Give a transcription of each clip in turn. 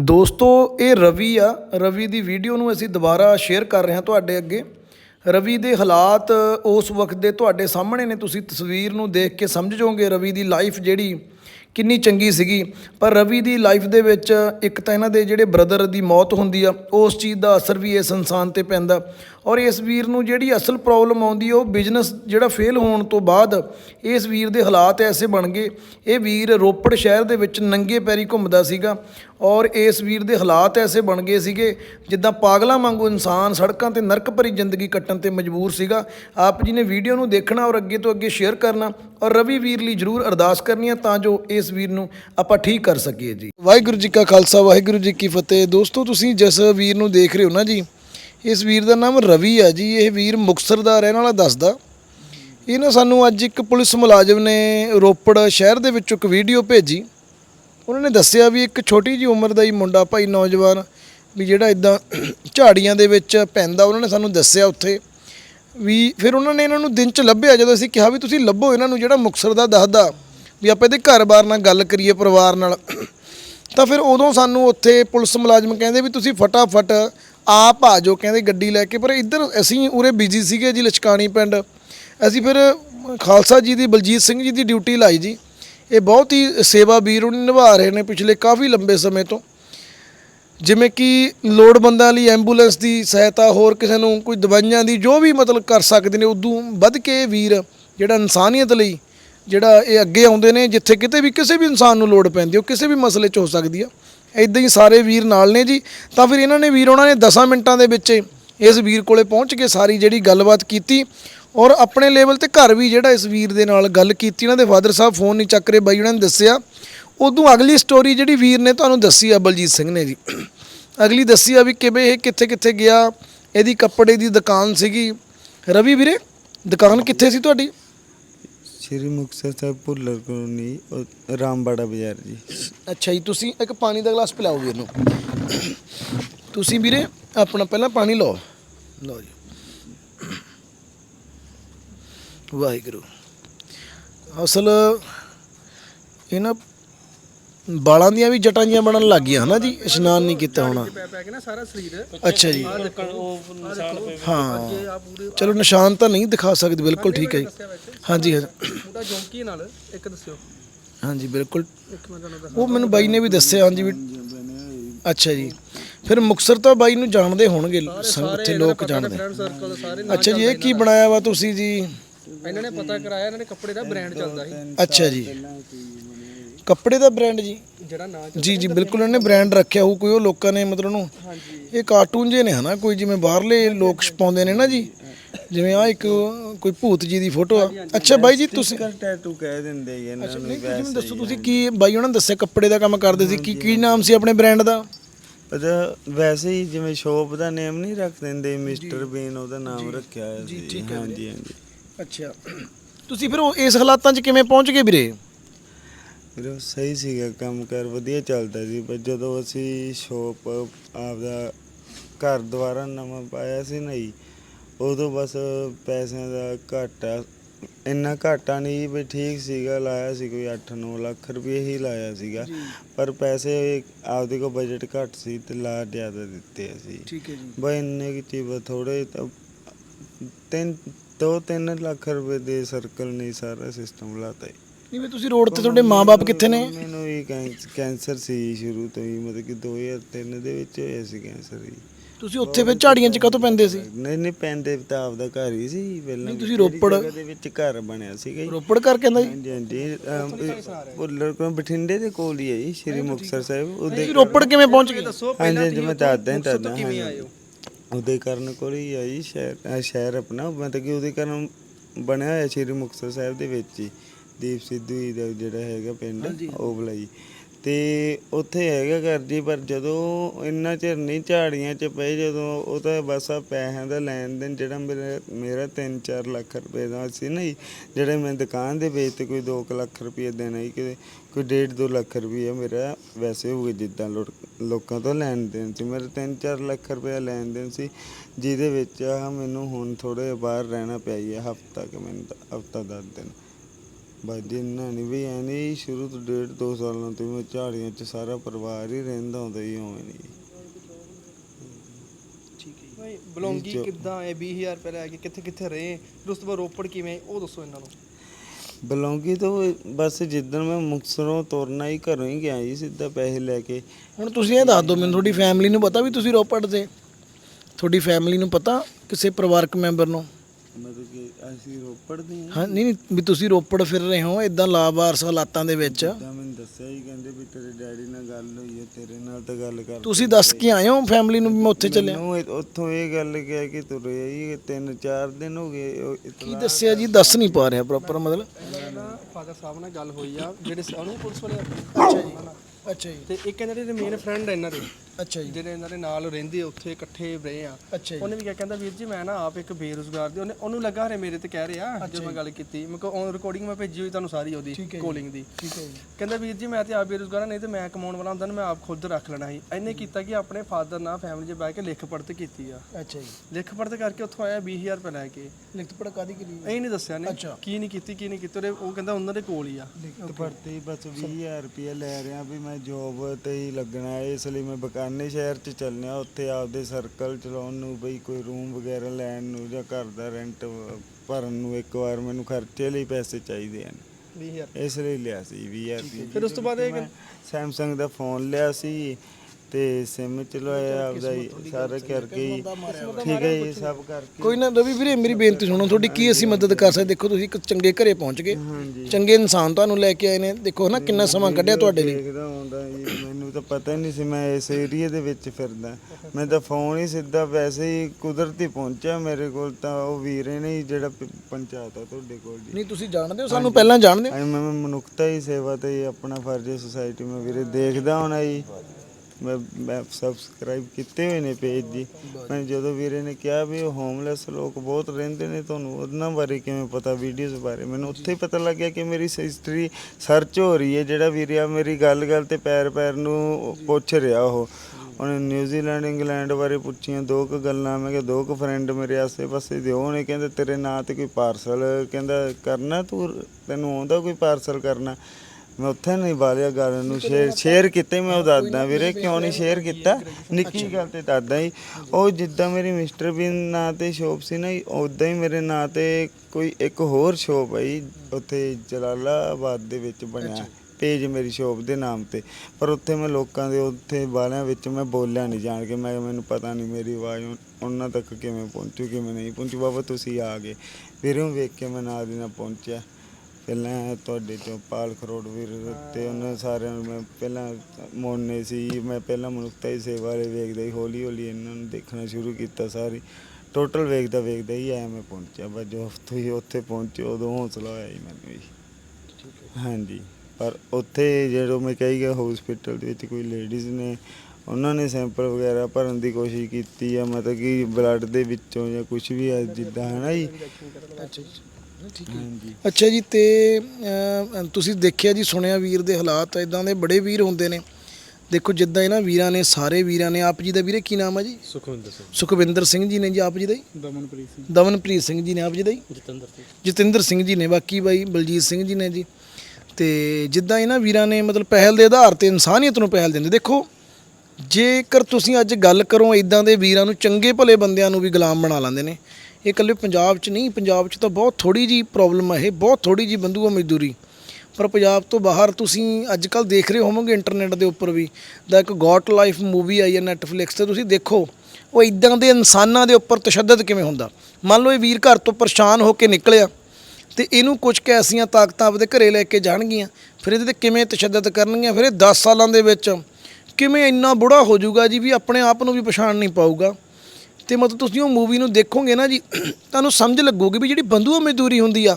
ਦੋਸਤੋ, ਇਹ ਰਵੀ ਆ। ਰਵੀ ਦੀ ਵੀਡੀਓ ਨੂੰ ਅਸੀਂ ਦੁਬਾਰਾ ਸ਼ੇਅਰ ਕਰ ਰਹੇ ਹਾਂ ਤੁਹਾਡੇ ਅੱਗੇ। ਰਵੀ ਦੇ ਹਾਲਾਤ ਉਸ ਵਕਤ ਦੇ ਤੁਹਾਡੇ ਸਾਹਮਣੇ ਨੇ। ਤੁਸੀਂ ਤਸਵੀਰ ਨੂੰ ਦੇਖ ਕੇ ਸਮਝ ਜਾਓਗੇ ਰਵੀ ਦੀ ਲਾਈਫ ਜਿਹੜੀ ਕਿੰਨੀ ਚੰਗੀ ਸੀਗੀ। ਪਰ ਰਵੀ ਦੀ ਲਾਈਫ ਦੇ ਵਿੱਚ ਇੱਕ ਤਾਂ ਇਹਨਾਂ ਦੇ ਜਿਹੜੇ ਬ੍ਰਦਰ ਦੀ ਮੌਤ ਹੁੰਦੀ ਆ, ਉਸ ਚੀਜ਼ ਦਾ ਅਸਰ ਵੀ ਇਸ ਇਨਸਾਨ ਤੇ ਪੈਂਦਾ। ਔਰ ਇਸ ਵੀਰ ਨੂੰ ਜਿਹੜੀ ਅਸਲ ਪ੍ਰੋਬਲਮ ਆਉਂਦੀ ਹੈ ਉਹ ਬਿਜ਼ਨਸ ਜਿਹੜਾ ਫੇਲ ਹੋਣ ਤੋਂ ਬਾਅਦ ਇਸ ਵੀਰ ਦੇ ਹਾਲਾਤ ਐਸੇ ਬਣ ਗਏ। ਇਹ ਵੀਰ ਰੋਪੜ ਸ਼ਹਿਰ ਦੇ ਵਿੱਚ ਨੰਗੇ ਪੈਰੀ ਘੁੰਮਦਾ ਸੀਗਾ। ਔਰ ਇਸ ਵੀਰ ਦੇ ਹਾਲਾਤ ਐਸੇ ਬਣ ਗਏ ਸੀਗੇ, ਜਿੱਦਾਂ ਪਾਗਲਾਂ ਵਾਂਗੂ ਇਨਸਾਨ ਸੜਕਾਂ ਤੇ ਨਰਕ ਭਰੀ ਜ਼ਿੰਦਗੀ ਕੱਟਣ ਤੇ ਮਜਬੂਰ ਸੀਗਾ। ਆਪ ਜੀ ਨੇ ਵੀਡੀਓ ਨੂੰ ਦੇਖਣਾ ਔਰ ਅੱਗੇ ਤੋਂ ਅੱਗੇ ਸ਼ੇਅਰ ਕਰਨਾ ਔਰ ਰਵੀ ਵੀਰ ਲਈ ਜਰੂਰ ਅਰਦਾਸ ਕਰਨੀ ਹੈ ਤਾਂ ਜੋ ਇਸ ਵੀਰ ਨੂੰ ਆਪਾਂ ਠੀਕ ਕਰ ਸਕੀਏ ਜੀ। ਵਾਹਿਗੁਰੂ ਜੀ ਕਾ ਖਾਲਸਾ, ਵਾਹਿਗੁਰੂ ਜੀ ਕੀ ਫਤਿਹ। ਦੋਸਤੋ, ਤੁਸੀਂ ਜਿਸ ਵੀਰ ਨੂੰ ਦੇਖ ਰਹੇ ਹੋ ਨਾ ਜੀ, ਇਸ ਵੀਰ ਦਾ ਨਾਮ ਰਵੀ ਆ ਜੀ। ਇਹ ਵੀਰ ਮੁਕਤਸਰ ਦਾ ਰਹਿਣ ਵਾਲਾ ਦੱਸਦਾ। ਇਹ ਨਾ ਸਾਨੂੰ ਅੱਜ ਇੱਕ ਪੁਲਿਸ ਮੁਲਾਜ਼ਮ ਨੇ ਰੋਪੜ ਸ਼ਹਿਰ ਦੇ ਵਿੱਚੋਂ ਇੱਕ ਵੀਡੀਓ ਭੇਜੀ। ਉਹਨਾਂ ਨੇ ਦੱਸਿਆ ਵੀ ਇੱਕ ਛੋਟੀ ਜੀ ਉਮਰ ਦਾ ਹੀ ਮੁੰਡਾ ਭਾਈ ਨੌਜਵਾਨ ਵੀ ਜਿਹੜਾ ਇਦਾਂ ਝਾੜੀਆਂ ਦੇ ਵਿੱਚ ਪੈਂਦਾ, ਉਹਨਾਂ ਨੇ ਸਾਨੂੰ ਦੱਸਿਆ ਉੱਥੇ ਵੀ ਫਿਰ ਉਹਨਾਂ ਨੇ ਇਹਨਾਂ ਨੂੰ ਦਿਨ ਚ ਲੱਭਿਆ, ਜਦੋਂ ਅਸੀਂ ਕਿਹਾ ਵੀ ਤੁਸੀਂ ਲੱਭੋ ਇਹਨਾਂ ਨੂੰ ਜਿਹੜਾ ਮੁਕਤਸਰ ਦਾ ਦੱਸਦਾ ਵੀ ਆਪਾਂ ਇਹਦੇ ਘਰ-ਬਾਰ ਨਾਲ ਗੱਲ ਕਰੀਏ ਪਰਿਵਾਰ ਨਾਲ। ਤਾਂ ਫਿਰ ਉਦੋਂ ਸਾਨੂੰ ਉੱਥੇ ਪੁਲਿਸ ਮੁਲਾਜ਼ਮ ਕਹਿੰਦੇ ਵੀ ਤੁਸੀਂ ਫਟਾਫਟ ਆਪ ਆ ਜਾਓ, ਕਹਿੰਦੇ ਗੱਡੀ ਲੈ ਕੇ। ਪਰ ਇੱਧਰ ਅਸੀਂ ਉਰੇ ਬਿਜ਼ੀ ਸੀਗੇ ਜੀ ਲਚਕਾਣੀ ਪਿੰਡ। ਅਸੀਂ ਫਿਰ ਖਾਲਸਾ ਜੀ ਦੀ, ਬਲਜੀਤ ਸਿੰਘ ਜੀ ਦੀ ਡਿਊਟੀ ਲਾਈ ਜੀ। ਇਹ ਬਹੁਤ ਹੀ ਸੇਵਾ ਵੀਰ ਉਹ ਨਿਭਾ ਰਹੇ ਨੇ ਪਿਛਲੇ ਕਾਫੀ ਲੰਬੇ ਸਮੇਂ ਤੋਂ। ਜਿਵੇਂ ਕਿ ਲੋੜਵੰਦਾਂ ਲਈ ਐਂਬੂਲੈਂਸ ਦੀ ਸਹਾਇਤਾ, ਹੋਰ ਕਿਸੇ ਨੂੰ ਕੋਈ ਦਵਾਈਆਂ ਦੀ ਜੋ ਵੀ ਮਤਲਬ ਕਰ ਸਕਦੇ ਨੇ, ਉਦੋਂ ਵੱਧ ਕੇ ਵੀਰ ਜਿਹੜਾ ਇਨਸਾਨੀਅਤ ਲਈ ਜਿਹੜਾ ਇਹ ਅੱਗੇ ਆਉਂਦੇ ਨੇ, ਜਿੱਥੇ ਕਿਤੇ ਵੀ ਕਿਸੇ ਵੀ ਇਨਸਾਨ ਨੂੰ ਲੋੜ ਪੈਂਦੀ ਉਹ ਕਿਸੇ ਵੀ ਮਸਲੇ 'ਚ ਹੋ ਸਕਦੀ ਆ। ਇਦਾਂ ਹੀ ਸਾਰੇ ਵੀਰ ਨਾਲ ਨੇ ਜੀ। ਤਾਂ ਫਿਰ ਇਹਨਾਂ ਨੇ ਵੀਰ ਉਹਨਾਂ ਨੇ 10 ਮਿੰਟਾਂ ਦੇ ਵਿੱਚ ਇਸ ਵੀਰ ਕੋਲੇ ਪਹੁੰਚ ਕੇ ਸਾਰੀ ਜਿਹੜੀ ਗੱਲਬਾਤ ਕੀਤੀ। ਔਰ ਆਪਣੇ ਲੈਵਲ ਤੇ ਘਰ ਵੀ ਜਿਹੜਾ ਇਸ ਵੀਰ ਦੇ ਨਾਲ ਗੱਲ ਕੀਤੀ ਇਹਨਾਂ ਦੇ ਫਾਦਰ ਸਾਹਿਬ ਫੋਨ ਨਹੀਂ ਚੱਕ ਰਹੇ ਬਾਈ ਉਹਨਾਂ ਨੇ ਦੱਸਿਆ। ਉਦੋਂ ਅਗਲੀ ਸਟੋਰੀ ਜਿਹੜੀ ਵੀਰ ਨੇ ਤੁਹਾਨੂੰ ਦੱਸੀ ਆ ਬਲਜੀਤ ਸਿੰਘ ਨੇ ਜੀ। ਅਗਲੀ ਦੱਸੀ ਆ ਵੀ ਕਿਵੇਂ ਇਹ ਕਿੱਥੇ ਕਿੱਥੇ ਗਿਆ ਇਹਦੀ ਕੱਪੜੇ ਦੀ ਦੁਕਾਨ ਸੀਗੀ। ਰਵੀ ਵੀਰੇ ਦੁਕਾਨ ਕਿੱਥੇ ਸੀ ਤੁਹਾਡੀ? ਸ਼੍ਰੀ ਮੁਕਤਸਰ ਸਾਹਿਬ ਭੁੱਲਰ ਕਲੋਨੀ ਰਾਮਬਾੜਾ ਬਾਜ਼ਾਰ ਜੀ। ਅੱਛਾ ਜੀ ਤੁਸੀਂ ਇੱਕ ਪਾਣੀ ਦਾ ਗਲਾਸ ਪਿਲਾਓ ਵੀਰ ਨੂੰ। ਤੁਸੀਂ ਵੀਰੇ ਆਪਣਾ ਪਹਿਲਾਂ ਪਾਣੀ ਲਓ। ਲਓ ਜੀ। ਵਾਹਿਗੁਰੂ। ਅਸਲ ਇਹ ਨਾ ਬਾਲਾਂ ਦੀਆਂ ਵੀ ਜਟਾਂ ਜੀਆਂ ਬਣਨ ਲੱਗ ਗਈਆਂ ਹਨਾ ਜੀ? ਇਸ਼ਨਾਨ ਨਹੀਂ ਕੀਤਾ ਹੋਣਾ। ਪੈ ਪੈ ਕੇ ਨਾ ਸਾਰਾ ਸਰੀਰ। ਅੱਛਾ ਜੀ। ਹਾਂ। ਚਲੋ ਨਿਸ਼ਾਨ ਤਾਂ ਨਹੀਂ ਦਿਖਾ ਸਕਦੇ ਬਿਲਕੁਲ ਠੀਕ ਹੈ ਜੀ। ਹਾਂਜੀ ਹਾਂਜੀ ਮੁੰਡਾ ਜੌਂਕੀ ਨਾਲ ਇੱਕ ਦੱਸਿਓ। ਹਾਂਜੀ ਬਿਲਕੁਲ। ਇੱਕ ਮੈਂ ਤੁਹਾਨੂੰ ਦੱਸ। ਉਹ ਮੈਨੂੰ ਬਾਈ ਨੇ ਵੀ ਦੱਸਿਆ ਹਾਂਜੀ ਵੀ ਅੱਛਾ ਜੀ। ਫਿਰ ਮੁਕਸਰ ਤਾਂ ਬਾਈ ਨੂੰ ਜਾਣਦੇ ਹੋਣਗੇ ਸੰਗਤ ਤੇ ਲੋਕ ਜਾਣਦੇ। ਅੱਛਾ ਜੀ ਇਹ ਕੀ ਬਣਾਇਆ ਵਾ ਤੁਸੀਂ ਜੀ? ਇਹਨਾਂ ਨੇ ਪਤਾ ਕਰਾਇਆ ਇਹਨਾਂ ਨੇ ਕੱਪੜੇ ਦਾ ਬ੍ਰਾਂਡ ਚੱਲਦਾ ਸੀ। ਅੱਛਾ ਜੀ। ਕੱਪੜੇ ਦਾ ਬ੍ਰਾਂਡ ਜੀ। ਜਿਹੜਾ ਨਾਂ ਜੀ ਜੀ ਬਿਲਕੁਲ ਉਹਨੇ ਬ੍ਰਾਂਡ ਰੱਖਿਆ ਹੋਊ ਕੋਈ ਉਹ ਲੋਕਾਂ ਨੇ ਮਤਲਬ ਉਹਨੂੰ ਹਾਂਜੀ। ਇਹ ਕਾਰਟੂਨ ਜੇ ਨੇ ਹਨਾ ਕੋਈ ਜਿਵੇਂ ਬਾਹਰਲੇ ਲੋਕ ਛਪਾਉਂਦੇ ਨੇ ਨਾ ਜੀ। ਜਿਵੇਂ ਆ ਇੱਕ ਕੋਈ ਭੂਤ ਜੀ ਦੀ ਫੋਟੋ ਆ। ਅੱਛਾ ਬਾਈ ਜੀ ਤੁਸੀਂ ਕਰ ਟੈਟੂ ਕਹਿ ਦਿੰਦੇ ਜੀ ਇਹਨਾਂ ਨੂੰ ਨਹੀਂ ਤੁਸੀਂ ਮੈਨੂੰ ਦੱਸੋ ਤੁਸੀਂ ਕੀ ਬਾਈ ਉਹਨਾਂ ਨੇ ਦੱਸਿਆ ਕੱਪੜੇ ਦਾ ਕੰਮ ਕਰਦੇ ਸੀ ਕੀ ਕੀ ਨਾਮ ਸੀ ਆਪਣੇ ਬ੍ਰਾਂਡ ਦਾ? ਪਤਾ ਵੈਸੇ ਹੀ ਜਿਵੇਂ ਸ਼ੋਪ ਦਾ ਨੇਮ ਨਹੀਂ ਰੱਖ ਦਿੰਦੇ ਮਿਸਟਰ ਬੀਨ ਉਹਦਾ ਨਾਮ ਰੱਖਿਆ ਹੋਇਆ ਜੀ, ਸੀ। ਠੀਕ ਹੈ। ਹਾਂਜੀ ਹਾਂਜੀ। ਅੱਛਾ। ਤੁਸੀਂ ਫਿਰ ਉਹ ਇਸ ਹਾਲਾਤਾਂ 'ਚ ਕਿਵੇਂ ਪਹੁੰਚ ਗਏ ਵੀਰੇ? ਉਹ ਸਹੀ ਸੀਗਾ ਕੰਮ ਕਰ ਵਧੀਆ ਚੱਲਦਾ ਸੀ ਪਰ ਜਦੋਂ ਅਸੀਂ ਸ਼ੋਪ ਆਪਦਾ ਘਰ ਦੁਆਰਾ ਨਵਾਂ ਪਾਇਆ ਸੀ ਨਾ ਜੀ ਉਦੋਂ ਬਸ ਪੈਸਿਆਂ ਦਾ ਘਾਟਾ ਇੰਨਾ ਘਾਟਾ ਨਹੀਂ ਵੀ ਠੀਕ ਸੀਗਾ ਲਾਇਆ ਸੀ ਕੋਈ 8-9 ਲੱਖ ਰੁਪਏ ਹੀ ਲਾਇਆ ਸੀਗਾ ਪਰ ਪੈਸੇ ਆਪਦੇ ਕੋਲ ਬਜਟ ਘੱਟ ਸੀ ਤੇ ਲਾ ਜ਼ਿਆਦਾ ਦਿੱਤੇ ਅਸੀਂ। ਠੀਕ ਹੈ ਜੀ। ਬਈ ਇੰਨੇ ਕਿ ਚੀਜ਼ ਥੋੜੇ ਤਾਂ ਤਿੰਨ ਦੋ ਤਿੰਨ ਲੱਖ ਰੁਪਏ ਦੇ ਸਰਕਲ ਨੇ ਸਾਰਾ ਸਿਸਟਮ ਲਾਤਾ ਜੀ। ਨਹੀਂ ਵੀ ਤੁਸੀਂ ਰੋਡ ਤੇ ਤੁਹਾਡੇ ਮਾਪੇ ਕਿੱਥੇ ਨੇ? ਮੈਨੂੰ ਕੈਂ- ਕੈਂਸਰ ਸੀ ਸ਼ੁਰੂ ਤੋਂ ਹੀ ਮਤਲਬ ਕਿ 2003 ਦੇ ਵਿੱਚ ਹੋਇਆ ਸੀ ਕੈਂਸਰ ਜੀ। ਤੁਸੀਂ ਉੱਥੇ ਫਿਰ ਝਾੜੀਆਂ 'ਚ ਕਾਹਤੋਂ ਪੈਂਦੇ ਸੀ? ਨਹੀਂ ਨਹੀਂ ਪੈਂਦੇ ਤਾਂ ਆਪਦਾ ਘਰ ਹੀ ਸੀ ਪਹਿਲਾਂ ਨਹੀਂ, ਤੁਸੀਂ ਰੋਪੜ- ਦੇ ਵਿੱਚ ਘਰ ਬਣਿਆ ਸੀਗਾ ਜੀ। ਰੋਪੜ ਕਰ ਕਹਿੰਦਾ ਜੀ? ਹਾਂਜੀ ਹਾਂਜੀ ਅਮ, ਇਹ ਭੁੱਲਰ ਕੋਲ ਬਠਿੰਡੇ ਦੇ ਕੋਲ ਹੀ ਹੈ ਜੀ ਸ਼੍ਰੀ ਮੁਕਤਸਰ ਸਾਹਿਬ। ਉਹਦੇ ਤੁਸੀਂ ਰੋਪੜ ਕਿਵੇਂ ਪਹੁੰਚ ਗਏ? ਦੱਸੋ ਹਾਂਜੀ ਹਾਂਜੀ ਮੈਂ ਦੱਸਦਾ ਤੋਂ ਦੱਸਦਾ ਕਿਵੇਂ ਆਏ ਹੋ? ਉਹਦੇ ਕਾਰਨ ਕੋਲ ਹੀ ਆਈ ਸ਼ਹਿਰ ਅਹ ਸ਼ਹਿਰ ਆਪਣਾ। ਮਤਲਬ ਕਿ ਉਹਦੇ ਕਾਰਨ ਬਣਿਆ ਹੋਇਆ ਸ਼੍ਰੀ ਮੁਕਤਸਰ ਸਾਹਿਬ ਦੇ ਵਿੱਚ ਹੀ। ਦੀਪ ਸਿੱਧੂ ਜੀ ਦਾ ਜਿਹੜਾ ਹੈਗਾ ਪਿੰਡ ਉਹ ਬਲਾਈ। ਤੇ ਉੱਥੇ ਹੈਗਾ ਘਰ ਜੀ ਪਰ ਜਦੋਂ ਇੰਨਾ ਚਿਰ ਨਹੀਂ ਝਾੜੀਆਂ 'ਚ ਪਏ ਜਦੋਂ ਉਹ ਤਾਂ ਬਸ ਆ ਪੈਸਿਆਂ ਦਾ ਲੈਣ ਦੇਣ ਜਿਹੜਾ ਮੇਰਾ ਮੇਰਾ 3-4 ਲੱਖ ਰੁਪਏ ਦਾ ਸੀ ਨਾ ਜੀ ਜਿਹੜੇ ਮੈਂ ਦੁਕਾਨ ਦੇ ਵੇਚ ਤੇ ਕੋਈ 2 ਲੱਖ ਰੁਪਏ ਦੇਣਾ ਹੀ ਕਿ ਕੋਈ 1.5-2 ਲੱਖ ਰੁਪਏ ਮੇਰਾ ਵੈਸੇ ਹੋ ਗਏ ਜਿੱਦਾਂ ਲੋੜ- ਲੋਕਾਂ ਤੋਂ ਲੈਣ ਦੇਣ ਸੀ। ਮੇਰੇ 3-4 ਲੱਖ ਰੁਪਏ ਲੈਣ ਦੇਣ ਸੀ ਜਿਹਦੇ ਵਿੱਚ ਆ ਮੈਨੂੰ ਹੁਣ ਥੋੜੇ ਬਾਹਰ ਰਹਿਣਾ ਪਿਆ ਹੀ ਹੈ ਹਫਤਾ ਕਿ ਮੈਨੂੰ ਹਫਤਾ ਦਸ ਦਿਨ। ਬਾਜੀ ਇੰਨਾ ਨਹੀਂ ਵੀ ਐ ਨਹੀਂ ਸ਼ੁਰੂ ਤੋਂ ਡੇਢ ਦੋ ਸਾਲਾਂ ਤੋਂ ਮੈਂ ਝਾੜੀਆਂ 'ਚ ਸਾਰਾ ਪਰਿਵਾਰ ਹੀ ਰਹਿੰਦਾ ਹੁੰਦਾ ਹੀ ਉਵੇਂ ਨਹੀਂ ਬਲੌਂਗੀ ਕਿੱਦਾਂ ਹੈ 20000 ਰੁਪਏ ਲੈ ਕੇ ਕਿੱਥੇ ਕਿੱਥੇ ਰਹੇ? ਫਿਰ ਉਸ ਤੋਂ ਬਾਅਦ ਰੋਪੜ ਕਿਵੇਂ? ਉਹ ਦੱਸੋ ਇਹਨਾਂ ਨੂੰ। ਬਲੌਂਗੀ ਤੋਂ ਬਸ ਜਿੱਦਣ ਮੈਂ ਮੁਕਤਸਰੋਂ ਤੁਰਨਾ ਹੀ ਘਰੋਂ ਹੀ ਗਿਆ ਜੀ ਸਿੱਧਾ ਪੈਸੇ ਲੈ ਕੇ। ਹੁਣ ਤੁਸੀਂ ਇਹ ਦੱਸ ਦਿਓ ਮੈਨੂੰ ਤੁਹਾਡੀ ਫੈਮਿਲੀ ਨੂੰ ਪਤਾ ਵੀ ਤੁਸੀਂ ਰੋਪੜ ਦੇ। ਤੁਹਾਡੀ ਫੈਮਿਲੀ ਨੂੰ ਪਤਾ ਕਿਸੇ ਪਰਿਵਾਰਕ ਮੈਂਬਰ ਨੂੰ? ਮਤਲਬ ਕਿ ਅਸੀਂ ਰੋਪੜ ਦੇ ਹਾਂ। ਹਾਂ ਨਹੀਂ ਨਹੀਂ ਵੀ ਤੁਸੀਂ ਰੋਪੜ ਫਿਰ ਰਹੇ ਹੋ ਇਦਾਂ ਲਾਵਾਰਸ ਹਾਲਾਤਾਂ ਦੇ ਵਿੱਚ? ਤਾਂ ਮੈਨੂੰ ਦੱਸਿਆ ਹੀ ਕਹਿੰਦੇ ਵੀ ਤੇਰੇ ਡੈਡੀ ਨਾਲ ਗੱਲ ਹੋਈ ਹੈ ਤੇਰੇ ਨਾਲ ਤਾਂ ਗੱਲ ਕਰ ਤੁਸੀਂ ਦੱਸ ਕੇ ਆਏ ਹੋ ਫੈਮਿਲੀ ਨੂੰ ਵੀ ਮੈਂ ਉੱਥੇ ਚੱਲਿਆ। ਮੈਨੂੰ ਇਹ- ਉੱਥੋਂ ਇਹ ਗੱਲ ਕਹਿ ਕੇ ਤੁਰੇ ਜੀ ਤਿੰਨ ਚਾਰ ਦਿਨ ਹੋ ਗਏ ਉਹ ਕੀ ਦੱਸਿਆ ਜੀ? ਦੱਸ ਨਹੀਂ ਪਾ ਰਿਹਾ ਪ੍ਰੋਪਰ ਮਤਲਬ। ਫਾਦਰ ਸਾਹਿਬ ਨਾਲ ਗੱਲ ਹੋਈ ਆ ਜਿਹੜੇ ਸਾਨੂੰ ਪੁਲਿਸ ਵਾਲੇ ਅੱਛਾ ਜੀ। ਅੱਛਾ ਜੀ। ਤੇ ਇੱਕ ਇਹਨਾਂ ਦੇ ਮੇਨ ਫਰੈਂਡ ਹੈ ਇਹਨਾਂ ਦੇ। ਅੱਛਾ ਜੀ। ਜਿਹੜੇ ਇਹਨਾਂ ਦੇ ਨਾਲ ਰਹਿੰਦੇ ਉੱਥੇ ਇਕੱਠੇ ਰਹੇ ਆ। ਅੱਛਾ ਜੀ। ਉਹਨੇ ਵੀ ਕਿਹਾ ਕਹਿੰਦਾ ਵੀਰ ਜੀ ਮੈਂ ਨਾ ਆਪ ਇੱਕ ਬੇਰੁਜ਼ਗਾਰ ਦੀ ਉਹਨੇ ਉਹਨੂੰ ਲੱਗਾ ਹਰੇ ਮੇਰੇ ਤੇ ਕਹਿ ਰਿਹਾ ਜਦੋਂ ਮੈਂ ਗੱਲ ਕੀਤੀ। ਮੈਂ ਕੋ ਰਿਕਾਰਡਿੰਗ ਮੈਂ ਭੇਜੀ ਹੋਈ ਤੁਹਾਨੂੰ ਸਾਰੀ ਉਹਦੀ ਕਾਲਿੰਗ ਦੀ। ਠੀਕ ਹੈ ਜੀ। ਕਹਿੰਦਾ ਵੀਰ ਜੀ ਮੈਂ ਤੇ ਆਪ ਬੇਰੁਜ਼ਗਾਰ ਨਹੀਂ ਤੇ ਮੈਂ ਕਮਾਉਣ ਵਾਲਾ ਹੁੰਦਾ ਨਾ ਮੈਂ ਆਪ ਖੁਦ ਰੱਖ ਲੈਣਾ ਸੀ। ਇਹਨੇ ਕੀਤਾ ਕਿ ਆਪਣੇ ਫਾਦਰ ਨਾਲ ਫੈਮਿਲੀ 'ਚ ਬਹਿ ਕੇ ਲਿਖ ਪੜਤ ਕੀਤੀ ਆ। ਅੱਛਾ ਜੀ। ਲਿਖ ਪੜਤ ਕਰਕੇ ਉੱਥੋਂ ਆਇਆ 20000 ਰੁਪਏ ਲੈ ਕੇ। ਲਿਖਤ ਪੜ ਕਾਦੀ ਕਰੀ ਇਹ ਨਹੀਂ ਦੱਸਿਆ ਨੇ ਕੀ ਨਹੀਂ ਕੀਤੀ ਕੀ ਨਹੀਂ ਕੀਤੀ ਉਹ ਕਹਿੰਦਾ ਉਹਨਾਂ ਦੇ ਕੋਲ ਹੀ ਆ। ਤੇ ਭਰਤੀ ਬਸ 20000 ਰੁਪਏ ਲੈ ਰਿਹਾ ਵੀ ਮੈਂ ਜੋਬ ਤੇ ਹੀ ਲੱਗਣਾ ਇਸ ਲਈ ਮੈਂ ਬਕਾਨੇ ਸ਼ਹਿਰ ਚ ਚੱਲਣਾ ਉੱਥੇ ਆਪਦੇ ਸਰਕਲ ਚਲਾਉਣ ਨੂੰ ਬਈ ਕੋਈ ਰੂਮ ਵਗੈਰਾ ਲੈਣ ਨੂੰ ਜਾਂ ਘਰ ਦਾ ਰੈਂਟ ਭਰਨ ਨੂੰ ਇੱਕ ਵਾਰ ਮੈਨੂੰ ਖਰਚੇ ਲਈ ਪੈਸੇ ਚਾਹੀਦੇ ਹਨ। 20000 ਇਸ ਲਈ ਲਿਆ ਸੀ 20000 ਰੁਪਏ ਫਿਰ ਉਸ ਤੋਂ ਬਾਅਦ ਇਹ ਸੈਮਸੰਗ ਦਾ ਫੋਨ ਲਿਆ ਸੀ ਤੇ ਸਿਮ ਚਲਾਇਆ ਆਪਦਾ ਹੀ ਸਾਰਾ ਕਰਕੇ ਹੀ। ਠੀਕ ਹੈ ਜੀ ਸਭ ਕਰਕੇ। ਕੋਈ ਨਾ ਰਵੀ ਵੀਰੇ ਮੇਰੀ ਬੇਨਤੀ ਸੁਣੋ ਤੁਹਾਡੀ ਕੀ ਅਸੀਂ ਮਦਦ ਕਰ ਸਕਦੇ? ਦੇਖੋ ਤੁਸੀਂ ਇੱਕ ਚੰਗੇ ਘਰੇ ਪਹੁੰਚ ਗਏ। ਚੰਗੇ ਇਨਸਾਨ ਤੁਹਾਨੂੰ ਲੈ ਕੇ ਆਏ ਨੇ। ਦੇਖੋ ਨਾ ਕਿੰਨਾ ਸਮਾਂ ਕੱਢਿਆ ਤੁਹਾਡੇ ਲਈ। ਦੇਖਦਾ ਹੁੰਦਾ ਜੀ ਮੈਨੂੰ ਤਾਂ ਪਤਾ ਹੀ ਨਹੀਂ ਸੀ ਮੈਂ ਇਸ ਏਰੀਏ ਦੇ ਵਿੱਚ ਫਿਰਦਾ। ਮੈਂ ਤਾਂ ਫੋਨ ਹੀ ਸਿੱਧਾ ਵੈਸੇ ਹੀ ਕੁਦਰਤੀ ਪਹੁੰਚਿਆ ਮੇਰੇ ਕੋਲ ਤਾਂ ਉਹ ਵੀਰੇ ਨੇ ਹੀ ਜਿਹੜਾ ਪ- ਪੰਚਾਇਤ ਆ ਤੁਹਾਡੇ ਕੋਲ ਜੀ। ਨਹੀਂ ਤੁਸੀਂ ਜਾਣਦੇ ਹੋ? ਸਾਨੂੰ ਪਹਿਲਾਂ ਜਾਣਦੇ ਹੋ? ਮੈਂ ਮਨੁੱਖਤਾ ਹੀ ਸੇਵਾ ਤੇ ਹੀ ਆਪਣਾ ਫਰਜ਼ ਸੁਸਾਇਟੀ ਮੈਂ ਵੀਰੇ ਦੇਖਦਾ ਹੋਣਾ ਜੀ। ਮੈਂ ਮੈਂ ਸਬਸਕ੍ਰਾਈਬ ਕੀਤੇ ਹੋਏ ਨੇ ਪੇਜ ਜੀ। ਮੈਂ ਜਦੋਂ ਵੀਰੇ ਨੇ ਕਿਹਾ ਵੀ ਉਹ ਹੋਮਲੈਸ ਲੋਕ ਬਹੁਤ ਰਹਿੰਦੇ ਨੇ, ਤੁਹਾਨੂੰ ਉਹਨਾਂ ਬਾਰੇ ਕਿਵੇਂ ਪਤਾ ਵੀਡੀਓਜ਼ ਬਾਰੇ? ਮੈਨੂੰ ਉੱਥੇ ਹੀ ਪਤਾ ਲੱਗਿਆ ਕਿ ਮੇਰੀ ਹਿਸਟਰੀ ਸਰਚ ਹੋ ਰਹੀ ਹੈ, ਜਿਹੜਾ ਵੀਰੇ ਆ ਮੇਰੀ ਗੱਲ ਗੱਲ ਤੇ ਪੈਰ ਪੈਰ ਨੂੰ ਪੁੱਛ ਰਿਹਾ ਉਹ। ਉਹਨੇ ਨਿਊਜ਼ੀਲੈਂਡ ਇੰਗਲੈਂਡ ਬਾਰੇ ਪੁੱਛੀਆਂ, ਦੋ ਕੁ ਗੱਲਾਂ, ਮੈਂ ਕਿਹਾ ਦੋ ਕੁ ਫਰੈਂਡ ਮੇਰੇ ਆਸੇ-ਪਾਸੇ ਦੇ ਉਹਨੇ ਕਹਿੰਦੇ, ਤੇਰੇ ਨਾਂ ਤੇ ਕੋਈ ਪਾਰਸਲ ਕਹਿੰਦਾ, ਕਰਨਾ ਤੂੰ? ਤੈਨੂੰ ਆਉਂਦਾ ਕੋਈ ਪਾਰਸਲ ਕਰਨਾ? ਮੈਂ ਉੱਥੇ ਨਹੀਂ ਬਾਲਿਆ ਗੱਲ ਨੂੰ ਸ਼ੇਅਰ ਸ਼ੇਅਰ ਕੀਤੇ ਮੈਂ ਉਹ ਦੱਸਦਾ ਵੀਰੇ ਕਿਉਂ ਨਹੀਂ ਸ਼ੇਅਰ ਕੀਤਾ? ਨਿੱਕੀ ਗੱਲ ਤੇ ਦੱਸਦਾ ਹੀ। ਉਹ ਜਿੱਦਾਂ ਮੇਰੀ ਮਿਸਟਰ ਬਿਨ ਨਾਂ ਤੇ ਸ਼ੋਪ ਸੀ ਨਾ ਉਦਾਂ ਹੀ ਮੇਰੇ ਨਾਂ ਤੇ ਕੋਈ ਇੱਕ ਹੋਰ ਸ਼ੋਪ ਹੈ ਜੀ, ਉੱਥੇ ਜਲਾਲਾਬਾਦ ਦੇ ਵਿੱਚ ਬਣਿਆ ਪੇਜ ਮੇਰੀ ਸ਼ੋਪ ਦੇ ਨਾਮ ਤੇ। ਪਰ ਉੱਥੇ ਮੈਂ ਲੋਕਾਂ ਦੇ ਉੱਥੇ ਵਾਲਿਆਂ ਵਿੱਚ ਮੈਂ ਬੋਲਿਆ ਨਹੀਂ ਜਾਣ ਕੇ ਮੈਂ ਮੈਨੂੰ ਪਤਾ ਨਹੀਂ ਮੇਰੀ ਆਵਾਜ਼ ਉਹਨਾਂ ਤੱਕ ਕਿਵੇਂ ਪਹੁੰਚੂ ਕਿਵੇਂ ਨਹੀਂ ਪਹੁੰਚੂ ਬਾਬਾ ਤੁਸੀਂ ਆ ਗਏ। ਵੀਰੋਂ ਵੇਖ ਕੇ ਮੈਂ ਨਾਲ ਦੀ ਨਾਲ ਪਹੁੰਚਿਆ। ਪਹਿਲਾਂ ਤੁਹਾਡੇ ਤੋਂ ਪਾਲ ਖਰੋੜ ਵੀਰ ਤੇ ਉਹਨਾਂ ਸਾਰਿਆਂ ਨੂੰ ਮੈਂ ਪਹਿਲਾਂ ਮੋਨੇ ਸੀ, ਮੈਂ ਪਹਿਲਾਂ ਮਨੁੱਖਤਾ ਦੀ ਸੇਵਾ ਵਾਲੇ ਵੇਖਦਾ ਹੀ ਹੌਲੀ ਹੌਲੀ ਇਹਨਾਂ ਨੂੰ ਦੇਖਣਾ ਸ਼ੁਰੂ ਕੀਤਾ ਸਾਰੀ। ਟੋਟਲ ਵੇਖਦਾ ਵੇਖਦਾ ਹੀ ਆਇਆ ਮੈਂ ਪਹੁੰਚਿਆ, ਬਸ ਜੋ ਤੁਸੀਂ ਉੱਥੇ ਪਹੁੰਚੇ, ਉਦੋਂ ਹੌਸਲਾ ਹੋਇਆ ਜੀ ਮੈਨੂੰ ਵੀ। ਹਾਂਜੀ, ਪਰ ਉੱਥੇ ਜਦੋਂ ਮੈਂ ਕਹੀ ਗਿਆ ਹਸਪੀਟਲ ਦੇ ਵਿੱਚ ਕੋਈ ਲੇਡੀਜ਼ ਨੇ, ਉਹਨਾਂ ਨੇ ਸੈਂਪਲ ਵਗੈਰਾ ਭਰਨ ਦੀ ਕੋਸ਼ਿਸ਼ ਕੀਤੀ ਆ, ਮਤਲਬ ਕਿ ਬਲੱਡ ਦੇ ਵਿੱਚੋਂ ਜਾਂ ਕੁਝ ਵੀ ਆ, ਜਿੱਦਾਂ ਹੈ ਨਾ ਜੀ ਅੱਛਾ ਜੀ ਹਾਂਜੀ। ਅੱਛਾ ਜੀ ਤੇ ਤੁਸੀਂ ਦੇਖਿਆ ਜੀ ਸੁਣਿਆ ਵੀਰ ਦੇ ਹਾਲਾਤ ਇਦਾਂ ਦੇ ਬੜੇ ਵੀਰ ਹੁੰਦੇ ਨੇ। ਦੇਖੋ ਜਿੱਦਾਂ ਇਹਨਾਂ ਵੀਰਾਂ ਨੇ ਸਾਰੇ ਵੀਰਾਂ ਨੇ ਆਪ ਜੀ ਦਾ ਵੀਰੇ ਕੀ ਨਾਮ ਹੈ ਜੀ? ਸੁਖਵਿੰਦਰ ਸਿੰਘ। ਸੁਖਵਿੰਦਰ ਸਿੰਘ ਜੀ ਨੇ ਜੀ ਆਪ ਜੀ ਦਾ ਦਮਨਪ੍ਰੀਤ ਸਿੰਘ। ਦਮਨਪ੍ਰੀਤ ਸਿੰਘ ਜੀ ਨੇ ਆਪ ਜੀ ਦਾ ਜਤਿੰਦਰ ਸਿੰਘ। ਜਤਿੰਦਰ ਸਿੰਘ ਜੀ ਨੇ ਬਾਕੀ ਬਾਈ ਬਲਜੀਤ ਸਿੰਘ ਜੀ ਨੇ ਜੀ। ਤੇ ਜਿੱਦਾਂ ਇਹਨਾਂ ਵੀਰਾਂ ਨੇ ਮਤਲਬ ਪਹਿਲ ਦੇ ਆਧਾਰ ਤੇ ਇਨਸਾਨੀਅਤ ਨੂੰ ਪਹਿਲ ਦਿੰਦੇ। ਦੇਖੋ ਜੇਕਰ ਤੁਸੀਂ ਅੱਜ ਗੱਲ ਕਰੋ ਇਦਾਂ ਦੇ ਵੀਰਾਂ ਨੂੰ ਚੰਗੇ ਭਲੇ ਬੰਦਿਆਂ ਨੂੰ ਵੀ ਗੁਲਾਮ ਬਣਾ ਲੈਂਦੇ ਨੇ। ਇਹ ਇਕੱਲੇ ਪੰਜਾਬ 'ਚ ਨਹੀਂ, ਪੰਜਾਬ 'ਚ ਤਾਂ ਬਹੁਤ ਥੋੜੀ ਜੀ ਪ੍ਰੋਬਲਮ ਹੈ ਇਹ, ਬਹੁਤ ਥੋੜੀ ਜੀ ਬੰਦੂਆ ਮਜ਼ਦੂਰੀ। ਪਰ ਪੰਜਾਬ ਤੋਂ ਬਾਹਰ ਤੁਸੀਂ ਅੱਜ ਕੱਲ ਦੇਖ ਰਹੇ ਹੋਵੋਗੇ ਇੰਟਰਨੈਟ ਦੇ ਉੱਪਰ ਵੀ, ਦਾ ਇੱਕ ਗੋਟ ਲਾਈਫ ਮੂਵੀ ਆਈ ਹੈ ਨੈਟਫਲਿਕਸ ਤੇ, ਤੁਸੀਂ ਦੇਖੋ, ਉਹ ਇਦਾਂ ਦੇ ਇਨਸਾਨਾਂ ਦੇ ਉੱਪਰ ਤਸ਼ੱਦਦ ਕਿਵੇਂ ਹੁੰਦਾ? ਮੰਨ ਲਓ ਇਹ ਵੀਰ ਘਰ ਤੋਂ ਪਰੇਸ਼ਾਨ ਹੋ ਕੇ ਨਿਕਲਿਆ, ਤੇ ਇਹਨੂੰ ਕੁਝ ਕੁ ਐਸੀਆਂ ਤਾਕਤਾਂ ਆਪਦੇ ਘਰੇ ਲੈ ਕੇ ਜਾਣਗੀਆਂ, ਫਿਰ ਇਹਦੇ ਤੇ ਕਿਵੇਂ ਤਸ਼ੱਦਦ ਕਰਨਗੀਆਂ? ਫਿਰ ਇਹ 10 ਸਾਲਾਂ ਦੇ ਵਿੱਚ ਕਿਵੇਂ ਇੰਨਾ ਬੁੜਾ ਹੋ ਜਾਊਗਾ ਜੀ ਵੀ ਆਪਣੇ ਆਪ ਨੂੰ ਵੀ ਪਛਾਣ ਨਹੀਂ ਪਾਊਗਾ? ਤੇ ਮਤਲਬ ਤੁਸੀਂ ਉਹ ਮੂਵੀ ਨੂੰ ਦੇਖੋਗੇ ਨਾ ਜੀ, ਤੁਹਾਨੂੰ ਸਮਝ ਲੱਗੂਗੀ ਵੀ ਜਿਹੜੀ ਬੰਦੂਆ ਮਜ਼ਦੂਰੀ ਹੁੰਦੀ ਆ,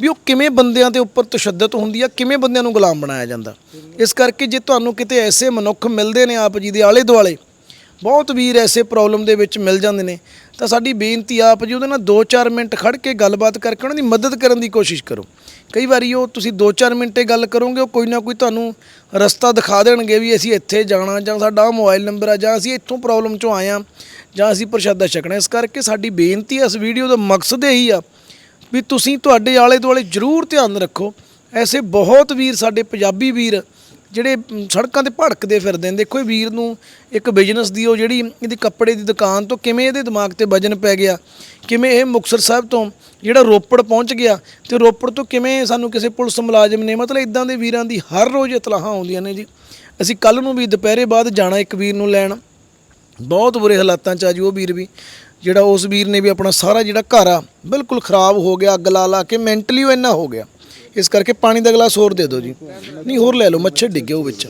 ਵੀ ਉਹ ਕਿਵੇਂ ਬੰਦਿਆਂ ਦੇ ਉੱਪਰ ਤਸ਼ੱਦਦ ਹੁੰਦੀ ਆ, ਕਿਵੇਂ ਬੰਦਿਆਂ ਨੂੰ ਗੁਲਾਮ ਬਣਾਇਆ ਜਾਂਦਾ। ਇਸ ਕਰਕੇ ਜੇ ਤੁਹਾਨੂੰ ਕਿਤੇ ਐਸੇ ਮਨੁੱਖ ਮਿਲਦੇ ਨੇ ਆਪ ਜੀ ਦੇ ਆਲੇ ਦੁਆਲੇ ਬਹੁਤ ਵੀਰ ਐਸੇ ਪ੍ਰੋਬਲਮ ਦੇ ਵਿੱਚ ਮਿਲ ਜਾਂਦੇ ਨੇ। ਤਾਂ ਸਾਡੀ ਬੇਨਤੀ ਆਪ ਜੀ ਉਹਦੇ ਨਾਲ 2-4 ਮਿੰਟ ਖੜ ਕੇ ਗੱਲਬਾਤ ਕਰਕੇ ਉਹਨਾਂ ਦੀ ਮਦਦ ਕਰਨ ਦੀ ਕੋਸ਼ਿਸ਼ ਕਰੋ। ਕਈ ਵਾਰੀ ਉਹ ਤੁਸੀਂ 2-4 ਮਿੰਟੇ ਗੱਲ ਕਰੋਗੇ, ਉਹ ਕੋਈ ਨਾ ਕੋਈ ਤੁਹਾਨੂੰ ਰਸਤਾ ਦਿਖਾ ਦੇਣਗੇ ਵੀ ਅਸੀਂ ਇੱਥੇ ਜਾਣਾ ਜਾਂ ਸਾਡਾ ਮੋਬਾਈਲ ਨੰਬਰ ਆ ਜਾਂ ਅਸੀਂ ਇੱਥੋਂ ਪ੍ਰੋਬਲਮ ਚੋਂ ਆਏ ਆ ਜਾਂ ਅਸੀਂ ਪ੍ਰਸ਼ਾਦਾ ਛਕਣਾ ਇਸ ਕਰਕੇ ਸਾਡੀ ਬੇਨਤੀ ਇਸ ਵੀਡੀਓ ਦਾ ਮਕਸਦ ਇਹੀ ਆ ਵੀ ਤੁਸੀਂ ਤੁਹਾਡੇ ਆਲੇ ਦੁਆਲੇ ਜ਼ਰੂਰ ਧਿਆਨ ਰੱਖੋ। ਐਸੇ ਬਹੁਤ ਵੀਰ ਸਾਡੇ ਪੰਜਾਬੀ ਵੀਰ ਜਿਹੜੇ ਸੜਕਾਂ ਤੇ ਭੜਕਦੇ ਫਿਰਦੇ ਨੇ, ਦੇਖੋ ਇਹ ਵੀਰ ਨੂੰ ਇੱਕ ਬਿਜ਼ਨਸ ਦੀ ਉਹ ਜਿਹੜੀ ਇਹਦੀ ਕੱਪੜੇ ਦੀ ਦੁਕਾਨ ਤੋਂ ਕਿਵੇਂ ਇਹਦੇ ਦਿਮਾਗ ਤੇ ਵਜਨ ਪੈ ਗਿਆ, ਕਿਵੇਂ ਇਹ ਮੁਕਤਸਰ ਸਾਹਿਬ ਤੋਂ ਜਿਹੜਾ ਰੋਪੜ ਪਹੁੰਚ ਗਿਆ ਤੇ ਰੋਪੜ ਤੋਂ ਕਿਵੇਂ ਸਾਨੂੰ ਕਿਸੇ ਪੁਲਿਸ ਮੁਲਾਜ਼ਮ ਨੇ, ਮਤਲਬ ਇਦਾਂ ਦੇ ਵੀਰਾਂ ਦੀ ਹਰ ਰੋਜ਼ ਇਤਲਾਹਾਂ ਆਉਂਦੀਆਂ ਨੇ ਜੀ। ਅਸੀਂ ਕੱਲ ਨੂੰ ਵੀ ਦੁਪਹਿਰੇ ਬਾਅਦ ਜਾਣਾ ਇੱਕ ਵੀਰ ਨੂੰ ਲੈਣ। ਬਹੁਤ ਬੁਰੇ ਹਾਲਾਤਾਂ ਚ ਆ ਜੀ ਉਹ ਵੀਰ ਵੀ, ਜਿਹੜਾ ਉਸ ਵੀਰ ਨੇ ਵੀ ਆਪਣਾ ਸਾਰਾ ਜਿਹੜਾ ਘਰ ਆ, ਬਿਲਕੁਲ ਖਰਾਬ ਹੋ ਗਿਆ, ਅੱਗ ਲਾ ਲਾ ਕੇ ਮੈਂਟਲੀ ਉਹ ਇੰਨਾ ਹੋ ਗਿਆ। ਇਸ ਕਰਕੇ ਪਾਣੀ ਦਾ ਗਲਾਸ ਹੋਰ ਦੇ ਦਿਓ ਜੀ। ਨਹੀਂ, ਹੋਰ ਲੈ ਲਓ, ਮੱਛਰ ਡਿੱਗੇ ਉਹ ਵਿੱਚ।